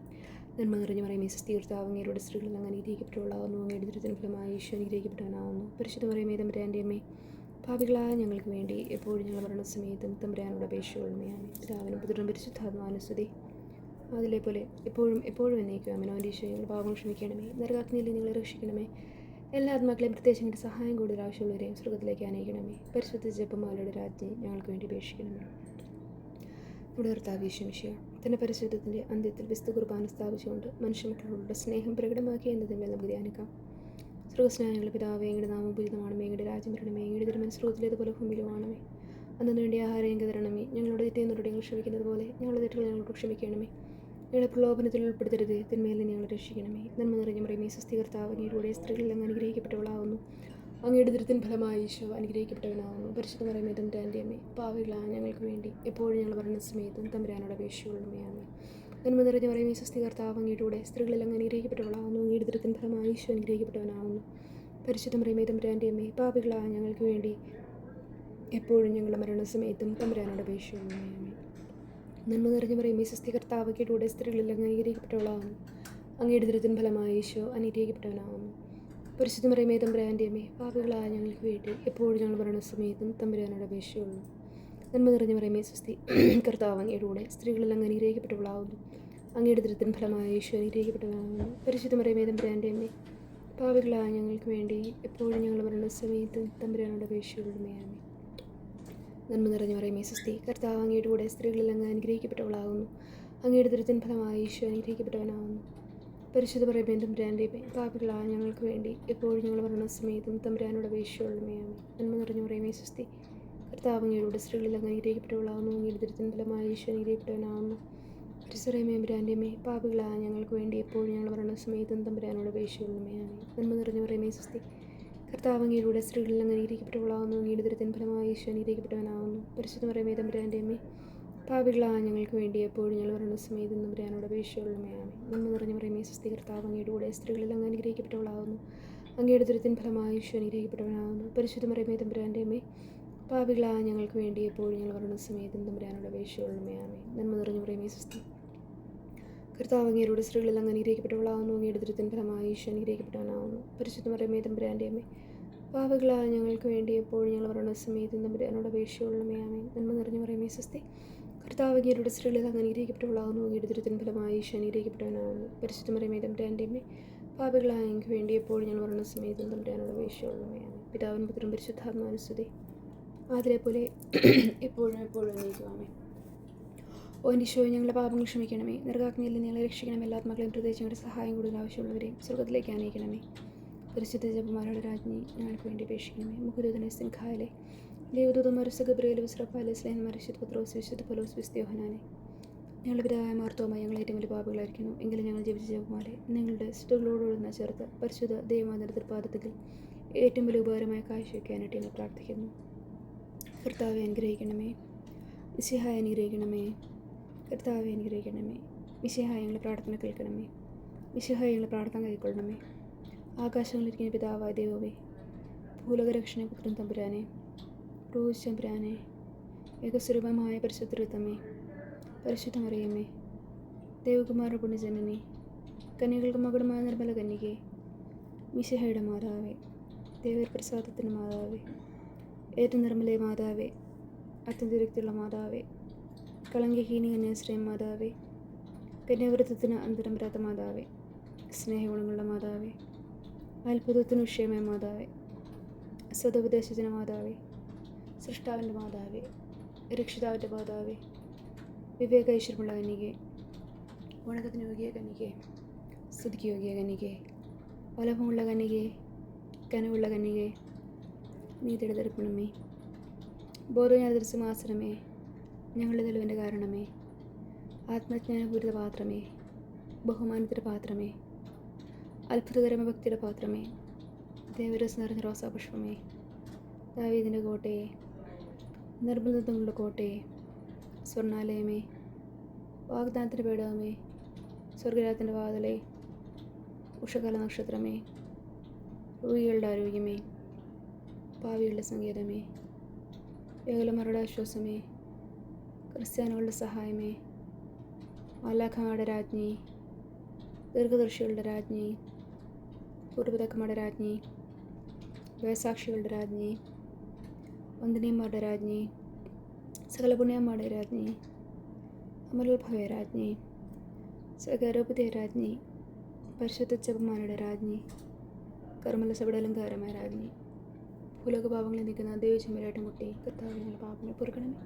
നന്മ നിറഞ്ഞ മറിയമേ സ്വസ്തി കർത്താവ് അങ്ങയുടെ സ്ത്രീകളിൽ അങ്ങനെ അനുഗ്രഹിക്കപ്പെട്ടവളാവുന്നു അങ്ങയുടെ ദുരിതത്തിന് ഫലമായി ഈശോ അനുഗ്രഹിക്കപ്പെട്ടവനാവുന്നു പരിശുദ്ധ മറിയമേ തമ്പുരാന്റെ അമ്മേ പാപികളായ ഞങ്ങൾക്ക് വേണ്ടി എപ്പോഴും ഞങ്ങൾ മരണസമയത്തും തമ്പുരാനോട് അപേക്ഷകളുമയാണ് രാവിലെ പുത്രനും പരിശുദ്ധാത്മാനുസ്തുതി പോലെ എപ്പോഴും എപ്പോഴും എന്നേക്കും അമ്മനോന്റെ ഈശോ ഞങ്ങൾ പാപങ്ങൾ ക്ഷമിക്കണമേ. നരകാഗ്നിയിൽ നിങ്ങളെ രക്ഷിക്കണമേ. എല്ലാ ആത്മാക്കളെയും പ്രത്യേകിച്ച് സഹായം കൂടുതൽ ആവശ്യമുള്ളവരെയും സ്വർഗത്തിലേക്ക് അനയിക്കണമേ പരിശുദ്ധ ജപമാലയുടെ രാജ്യം ഞങ്ങൾക്ക് വേണ്ടി അപേക്ഷിക്കണമേ. നമ്മുടെ ഭർത്താവ് വിഷമിക്കുക തന്റെ പരിശുദ്ധത്തിന്റെ അന്ത്യത്തിൽ വിസ്തു കുർബാന സ്ഥാപിച്ചുകൊണ്ട് മനുഷ്യമക്കളോടുള്ള സ്നേഹം പ്രകടമാക്കി എന്നതിന്മേൽ നമുക്ക് ധ്യാനിക്കാം. സ്രോസ്നായങ്ങളുടെ പിതാവ് എങ്ങനെ നാമം പൂരിതമാണമേ രാജ്യം വരണമേ എങ്ങളുടെ തിരുമൻ സ്രോതിലേതുപോലെ ഭൂമിയിലുമാണമേ. അന്ന് വേണ്ടി ആഹാരം എങ്കിൽ തരണമേ. ഞങ്ങളുടെ തെറ്റുന്നവരുടെ ഞങ്ങൾ ക്ഷമിക്കുന്നത് പോലെ ഞങ്ങളുടെ തെറ്റുകൾ ഞങ്ങളോട് ക്ഷമിക്കണമേ. ഞങ്ങളുടെ പ്രലോഭനത്തിൽ ഉൾപ്പെടുത്തരുത്. തിന്മയിൽ നിന്ന് ഞങ്ങളെ രക്ഷിക്കണമേ. നന്മ നിറഞ്ഞ മറിയമേ സ്വസ്ഥീകർത്താവ് അങ്ങയുടെ സ്ത്രീകളിൽ അങ്ങ് അനുഗ്രഹിക്കപ്പെട്ടവളാവുന്നു. അങ്ങയുടെ ദൃത്തിൻ ഫലമായി ഈശോ അനുഗ്രഹിക്കപ്പെട്ടവനാവുന്നു. പരിശുദ്ധ പറയുമേ തമ്പുരാന്റെ അമ്മേ പാവികളാണ് ഞങ്ങൾക്ക് വേണ്ടി എപ്പോഴും ഞങ്ങൾ പറഞ്ഞ സമയത്തും തമ്പുരാനോട് അപേക്ഷയുള്ളമയാണ് നന്മ നിറഞ്ഞ മറിയമേ സ്വസ്ഥീകർത്താവ് അങ്ങയുടെ സ്ത്രീകളിൽ അങ്ങ് അനുഗ്രഹിക്കപ്പെട്ടവളാവുന്നു. അങ്ങയുടെ ദൃത്തിൻ ഫലമായി ഈശോ അനുഗ്രഹിക്കപ്പെട്ടവനാവുന്നു. പരിശുദ്ധ മറിയമേ തമ്പുരാന്റെ അമ്മേ പാവികളാണ് ഞങ്ങൾക്ക് വേണ്ടി എപ്പോഴും ഞങ്ങളുടെ മരണസമയത്തും തമ്പുരാനോട് അപേക്ഷയുള്ളമയാണ് നന്മ നിറഞ്ഞു പറയും ഈ സ്വസ്തി കർത്താവ് കൂടെ സ്ത്രീകളിൽ അങ്ങ് അങ്ങയുടെ ദുരിതം ഫലമായി ഈശോ അനുഗ്രഹിക്കപ്പെട്ടവനാവുന്നു പരിശുദ്ധ പറയും തമ്പുരാന്റെ അമ്മേ പാപികളായ ഞങ്ങൾക്ക് വേണ്ടി എപ്പോഴും ഞങ്ങൾ പറയുന്ന സമയത്തും തമ്പുരാനോട് അപേക്ഷയുള്ളൂ. നന്മ നിറഞ്ഞ പറയുമേ സ്വസ്തി കർത്താവ് അങ്ങയുടെ കൂടെ സ്ത്രീകളിൽ അങ്ങ് അനുഗ്രഹിക്കപ്പെട്ടവളാവുന്നു അങ്ങയുടെ ദുരിതം ഫലമായ ഈശോ അനുഗ്രഹിക്കപ്പെട്ടവനാകുന്നു പരിശുദ്ധ പറയും തമ്പുരാന്റെ അമ്മേ പാപികളായ ഞങ്ങൾക്ക് വേണ്ടി എപ്പോഴും ഞങ്ങൾ പറയുന്ന സമയത്തും തമ്പുരാനോട് അപേക്ഷയുള്ളൂ ആമേ നന്മ നിറഞ്ഞ പറയുമേ സ്വസ്തി. കർത്താവ് അങ്ങയുടെ കൂടെ സ്ത്രീകളിൽ അങ്ങ് അനുഗ്രഹിക്കപ്പെട്ടവളാകുന്നു. അങ്ങയുടെ ദുരിതൻ ഫലമായ ഈശോ അനുഗ്രഹിക്കപ്പെട്ടവനാകുന്നു. പരിശുദ്ധ പറയുമ്പോൾ തമ്പുരാന്റെ അമ്മേ പാപികളായ ഞങ്ങൾക്ക് വേണ്ടി എപ്പോഴും ഞങ്ങൾ മരണ സമയത്തും തമ്പുരാനോട് അപേക്ഷയുള്ളമേ ആമേ നന്മ നിറഞ്ഞ പറയുമേ സ്വസ്തി. കർത്താവ് അങ്ങയുടെ സ്ത്രീകളിൽ അങ്ങ് അനുഗ്രഹിക്കപ്പെട്ടവളാകുന്നു. അങ്ങയുടെ ദുരിതൻ ഫലമായ ഈശോ അനുഗ്രഹിക്കപ്പെട്ടവനാകുന്നു. പരിസരമേ ബ്രാൻഡമേ പാപികളായ ഞങ്ങൾക്ക് വേണ്ടി എപ്പോഴും ഞങ്ങൾ മരണ സമയത്തും തമ്പുരാനോട് അപേക്ഷയുള്ളമേ ആമേ നന്മ നിറഞ്ഞ പറയുമേ സ്വസ്തി. കർത്താവ് അങ്ങയുടെ സ്ത്രീകളിൽ അങ്ങ് അനുഗ്രഹിക്കപ്പെട്ടവളാകുന്നു. അങ്ങയുടെ ദുരിതൻ ഫലമായ ഈശോ അനുഗ്രഹിക്കപ്പെട്ടവനാകുന്നു. പരിശുദ്ധ പറയുമേ തമ്പുരാന്റെ അമ്മേ പാപികളായ ഞങ്ങൾക്ക് വേണ്ടി എപ്പോഴും ഞങ്ങൾ പറയുന്ന സമയത്ത് തമ്പുരാനോട് അപേക്ഷയുള്ളമേ നമ്മൾ നിറഞ്ഞ പറയുമേ സ്വസ്തി കർത്താവ് അങ്ങയുടെ കൂടെ സ്ത്രീകളിൽ അങ്ങ് അനുഗ്രഹിക്കപ്പെട്ടവളാവുന്നു അങ്ങയുടെ ദുരിതത്തിൻ ഫലമായ ഈശോ അനുഗ്രഹിക്കപ്പെട്ടവനാവുന്നു പരിശുദ്ധ പറയുമേ തമ്പുരാന്റെ അമ്മേ പാപികളായ ഞങ്ങൾക്ക് വേണ്ടി എപ്പോഴും ഞങ്ങൾ പറയുന്ന സമയത്തും തമ്പുരാനോട് അപേക്ഷയുള്ളമേ ആമേ നന്മ നിറഞ്ഞ പറയുമേ സ്വസ്ഥ കർത്താവ് അങ്ങേരുടെ സ്ത്രീകളിൽ അങ്ങ് അനുഗ്രഹിക്കപ്പെട്ടവളാകുന്നു. അങ്ങയുടെ ദുരിതത്തിൻ ഫലമായി ഈശോ അനുഗ്രഹിക്കപ്പെട്ടവനാവുന്നു പരിശുദ്ധ പറയുമ്പോൾ തമ്പുരാന്റെ അമ്മേ പാവകളായ ഞങ്ങൾക്ക് വേണ്ടി എപ്പോഴും ഞങ്ങൾ പറയുന്ന സമയത്തും നമ്മുടെ അപേക്ഷയുള്ളമേ ആമേ നന്മ നിറഞ്ഞു പറയുമേ സ്വസ്തി കർത്താവ് സ്ത്രീകളിൽ അങ്ങ് അനുഗ്രഹിക്കപ്പെട്ടവളാകുന്നു. അങ്ങയുടെ ദുരിതൻ ഫലമായി ഈശോ അനുഗ്രഹിക്കപ്പെട്ടവനാകുന്നു. പരിശുദ്ധ മറിയമേ തമ്പുരാന്റെ അമ്മേ. പാപികളായ എനിക്ക് വേണ്ടി എപ്പോഴും ഞങ്ങൾ പറയുന്ന സമയത്തും തമ്പുരാനോട് അപേക്ഷയുള്ളമേ ആമേ പിതാവിൻ പുത്രം പരിശുദ്ധാത്മാനുസ്തുതി അതിലെ പോലെ എപ്പോഴും എപ്പോഴും നീക്കുവാമേ ഓ ഈശോയെ ഞങ്ങളുടെ പാപങ്ങൾ ക്ഷമിക്കണമേ. നിർഗാഗ്നിയിൽ നിന്ന് ഞങ്ങളെ രക്ഷിക്കണമേ. എല്ലാ ആത്മാക്കളെയും പ്രത്യേകിച്ച് ഞങ്ങളുടെ സഹായം കൂടുതൽ ആവശ്യമുള്ളവരെയും സ്വർഗത്തിലേക്ക് അനയിക്കണമേ പരിശുദ്ധ ജപമാരുടെ രാജ്ഞി ഞങ്ങൾക്ക് വേണ്ടി അപേക്ഷിക്കണമേ. മുഖുരുദനെ സിംഖായലെ ദേവദൂതന്മാർ സഗബ്രേൽ വിസ്രഫാലെ സ്ലേഹന്മാർ വിശുദ്ധ പത്രോസ് വിശുദ്ധ പലോസ് വിസ്തയോഹനാനെ ഞങ്ങളുടെ പിതാവായ മാർത്തോമ ഞങ്ങൾ ഏറ്റവും വലിയ പാപികളായിരിക്കുന്നു. എങ്കിലും ഞങ്ങൾ ജീവിച്ച ജപമാരെ നിങ്ങളുടെ സ്റ്റുകളോടൊഴുന്ന ചേർത്ത് പരിശുദ്ധ ദൈവമാതിരി തൃപ്പാദത്തിൽ ഏറ്റവും വലിയ ഉപകാരമായ കാഴ്ച വയ്ക്കാനായിട്ട് ഞങ്ങൾ പ്രാർത്ഥിക്കുന്നു. കർത്താവെ അനുഗ്രഹിക്കണമേ. വിശിഹായ അനുഗ്രഹിക്കണമേ. കർത്താവെ അനുഗ്രഹിക്കണമേ. വിശിഹായ ഞങ്ങളുടെ പ്രാർത്ഥന കേൾക്കണമേ. വിശിഹായ ഞങ്ങളുടെ പ്രാർത്ഥന കൈക്കൊള്ളണമേ ആകാശങ്ങളിലിരിക്കുന്ന പിതാവായ ദൈവമേ ഭൂലോകരക്ഷണ പുത്രൻ തമ്പുരാനെ റൂസ് തമ്പുരാനെ ഏകസ്വരൂപമായ പരിശുദ്ധത്തമേ പരിശുദ്ധമറിയമ്മേ ദേവകുമാര പുണ്യജനനെ കന്യകൾക്ക് മകളുമായ നിർമ്മല കന്യകെ മിശഹയുടെ മാതാവേ ദേവർ പ്രസാദത്തിന്റെ മാതാവേ ഏറ്റവും നിർമ്മല മാതാവേ അത്യന്തിരക്തിയുള്ള മാതാവേ കളങ്കഹീനി കന്യാശ്രയം മാതാവേ കന്യാവൃത്തത്തിന് അന്തരം മാതാവേ സ്നേഹഗുണങ്ങളുടെ മാതാവേ അത്ഭുതത്തിന് വിഷയമായ മാതാവേ സതുപദേശത്തിന് മാതാവേ സൃഷ്ടാവിൻ്റെ മാതാവേ രക്ഷിതാവിൻ്റെ മാതാവേ വിവേക ഐശ്വര്യമുള്ള കന്യകെ വണക്കത്തിന് യോഗ്യ കന്യകെ സ്തുതിക്ക് യോഗ്യ കന്യകെ വലഭമുള്ള കന്യകെ കനവുള്ള കന്യകെ നീതിയുടെ ദർപ്പണമേ ബോധജ്ഞാന സിംഹാസനമേ ഞങ്ങളുടെ തെളിവിൻ്റെ കാരണമേ ആത്മജ്ഞാനപൂരിത പാത്രമേ ബഹുമാനത്തിൻ്റെ പാത്രമേ അത്ഭുതകരമ ഭക്തിയുടെ പാത്രമേ. ദേവരസ് നിറഞ്ഞ റോസാപുഷ്പമേ ദാവീദിന്റെ കോട്ടയെ നിർബന്ധങ്ങളുടെ കോട്ടയെ സ്വർണാലയമേ വാഗ്ദാനത്തിന്റെ പേടകമേ സ്വർഗരാജത്തിന്റെ വാതിലെ ഉഷകാല നക്ഷത്രമേ രോഗികളുടെ ആരോഗ്യമേ പാവികളുടെ സങ്കേതമേ ഏകലമാരുടെ ആശ്വാസമേ ക്രിസ്ത്യാനികളുടെ സഹായമേ മാലാഖമാരുടെ രാജ്ഞി ദീർഘദർശികളുടെ രാജ്ഞി പൂർവതക്കന്മാരുടെ രാജ്ഞി വേസാക്ഷികളുടെ രാജ്ഞി വന്ദനീയന്മാരുടെ രാജ്ഞി സകല പുണ്യന്മാരുടെ രാജ്ഞി അമലോത്ഭവ രാജ്ഞി സകരോപതയ രാജ്ഞി പരിശുദ്ധ ജപമാരുടെ രാജ്ഞി കർമ്മല സബടലങ്കാരമായ രാജ്ഞി ഭൂലോക പാപങ്ങളിൽ നിൽക്കുന്ന ദൈവചെമ്മരായിട്ട് കുട്ടി കർത്താവ് ഞങ്ങളുടെ പാപങ്ങൾ പൊറുക്കണമേ.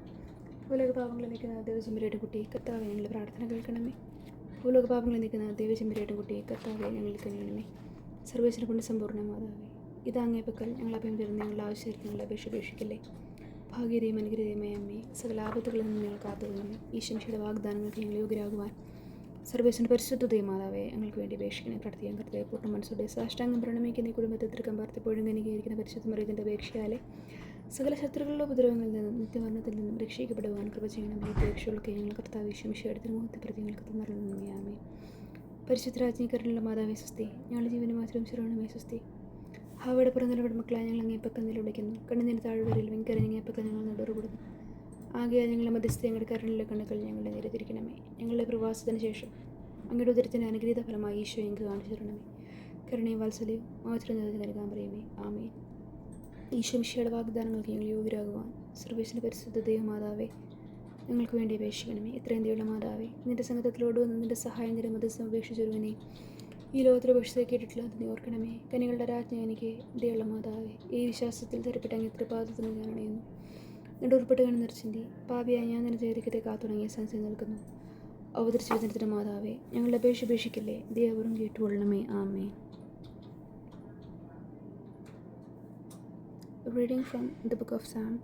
ഭൂലോക പാപങ്ങളിൽ നിൽക്കുന്ന ദൈവചെമ്മരായിട്ട് കുട്ടി കർത്താവ് പ്രാർത്ഥന കേൾക്കണമേ. ഭൂലോക പാപങ്ങളിൽ നിൽക്കുന്ന ദൈവചെമ്മരായിട്ട് കുട്ടി കർത്താവെ ഞങ്ങൾ കനിയണമേ. സർവേശ്വര കൊണ്ട് സമ്പൂർണ മാതാവേ ഇതാങ്ങേ പക്കൽ ഞങ്ങൾ അഭിമുഖം ഞങ്ങളുടെ ആവശ്യത്തിൽ ഞങ്ങളെ അപേക്ഷ ഉപേക്ഷിക്കല്ലേ ഭാഗ്യതയും അനുഗ്രഹമായ അമ്മയെ സകല ആപത്തുകളിൽ നിന്ന് ഞങ്ങൾ കാത്തുകൊണ്ട് ഈശ്വരയുടെ വാഗ്ദാനങ്ങൾക്ക് ഞങ്ങൾ യോഗ്യരാകുവാൻ. സർവേശ്വരന്റെ പരിശുദ്ധതയും മാതാവേ ഞങ്ങൾക്ക് വേണ്ടി അപേക്ഷിക്കണേ പ്രാർത്ഥിക്കാൻ കർത്തയെ പൂർണ മനസ്സോടെ സാഷ്ടാംഗം പ്രണമിക്കുന്ന ഈ കുടുംബത്തെ തൃക്കം പാർത്തിപ്പോഴും കനികരിക്കുന്ന പരിശുദ്ധ മറിയത്തിന്റെ അപേക്ഷയാലെ. സകല ശത്രുക്കളുടെ ഉപദ്രവങ്ങളിൽ നിന്നും നിത്യമരണത്തിൽ നിന്നും രക്ഷിക്കപ്പെടുവാൻ കൃപ ചെയ്യണം ഈ അപേക്ഷകൾക്ക് ഞങ്ങൾ കർത്താവ് വിശ്വമിഷയുടെ മുഖത്തെ പ്രതി ഞങ്ങൾക്ക് തന്നറിയുന്നമേ പരിശുദ്ധ രാജ്ഞീകരണമുള്ള മാതാവേ സ്വസ്തി. ഞങ്ങളുടെ ജീവനും മാത്രം ശരണമേ സ്വസ്തി. ഹവയുടെ പുറന്നിലവിടെ മക്കളായ ഞങ്ങൾ അങ്ങേപ്പക്കം നിലവിളിക്കുന്നു. കണ്ണുനീര് താഴ്വരയിൽ വെങ്കരഞ്ഞേപ്പക്കം ഞങ്ങൾ നെടുറുകൂടുന്നു ആകെ ഞങ്ങളെ മധ്യസ്ഥ ഞങ്ങളുടെ കരണിലെ കണ്ണുകൾ ഞങ്ങളെ നിരതിരിക്കണമേ ഞങ്ങളുടെ പ്രവാസത്തിന് ശേഷം അങ്ങയുടെ ഉദരത്തിന്റെ അനുഗ്രഹീത ഫലമായി ഈശോ ഞങ്ങൾക്ക് കാണിച്ചു തരണമേ കരുണയും വാത്സല്യവും മാത്രം നൽകാൻ പറയുമേ. ആമേ ഈശോ മിഷയുടെ വാഗ്ദാനങ്ങൾക്ക് ഞങ്ങൾ യോഗ്യരാകുവാൻ സർവേശ്വര പരിശുദ്ധ ദൈവമാതാവേ ഞങ്ങൾക്ക് വേണ്ടി അപേക്ഷിക്കണമേ. ഇത്രയും ദൈവമുള്ള മാതാവേ നിന്റെ സംഗതത്തിലോട് വന്ന് നിന്റെ സഹായം മധ്യസ്ഥം അപേക്ഷിച്ചൊരുവനെ ഈ ലോകത്തിൽ അപേക്ഷിച്ച് കേട്ടിട്ടില്ലാത്ത നീ ഓർക്കണമേ. കനികളുടെ രാജ്ഞ എനിക്ക് ദൈവമുള്ള മാതാവേ ഈ വിശ്വാസത്തിൽ തരപ്പെട്ട അങ്ങ് തൃപാദത്തിന് ഞാൻ അണയുന്നു നിന്റെ ഉൾപ്പെട്ട് കണ്ണു നിറച്ചിന്തി പാപിയായി ഞാൻ നിന്റെ ചേരിക്കത്തെ കാത്തുടങ്ങിയ സംശയം നിൽക്കുന്നു. അവതരിച്ച വചനത്തിന്റെ മാതാവേ ഞങ്ങളുടെ അപേക്ഷ ഉപേക്ഷിക്കില്ലേ? ദേവറും കേട്ടുകൊള്ളണമേ. ആമേ Reading from the book of Psalm,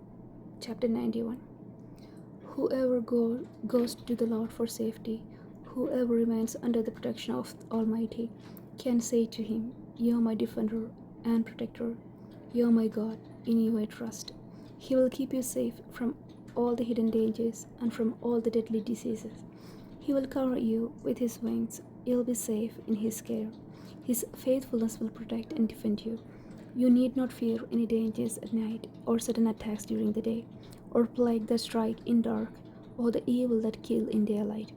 chapter 91. Whoever go, goes to the Lord for safety, whoever remains under the protection of the Almighty, can say to him, You are my defender and protector. You are my God, in you I trust. He will keep you safe from all the hidden dangers and from all the deadly diseases. He will cover you with his wings. You'll be safe in his care. His faithfulness will protect and defend you. You need not fear any dangers at night, or sudden attacks during the day, or plague that strike in dark, or the evil that kill in daylight.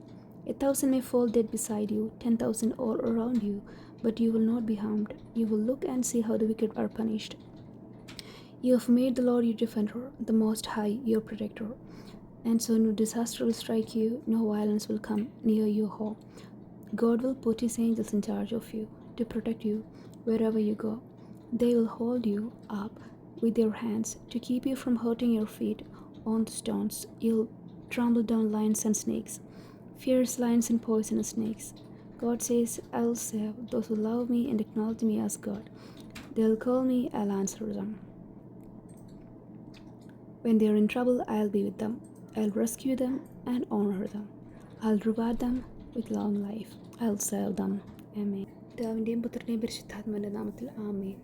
A thousand may fall dead beside you, ten thousand all around you, but you will not be harmed. You will look and see how the wicked are punished. You have made the Lord your defender, the Most High your protector. And so no disaster will strike you, no violence will come near your home. God will put his angels in charge of you to protect you wherever you go. They will hold you up with their hands to keep you from hurting your feet on the stones. You'll trample down lions and snakes, fierce lions and poisonous snakes. God says, I'll save those who love me and acknowledge me as God. They'll call me, I'll answer them. When they're in trouble, I'll be with them. I'll rescue them and honor them. I'll reward them with long life. I'll serve them. Amen. പിതാവിൻ്റെയും പുത്രൻ്റെയും പരിശുദ്ധാത്മാവിൻ്റെ നാമത്തിൽ ആമേൻ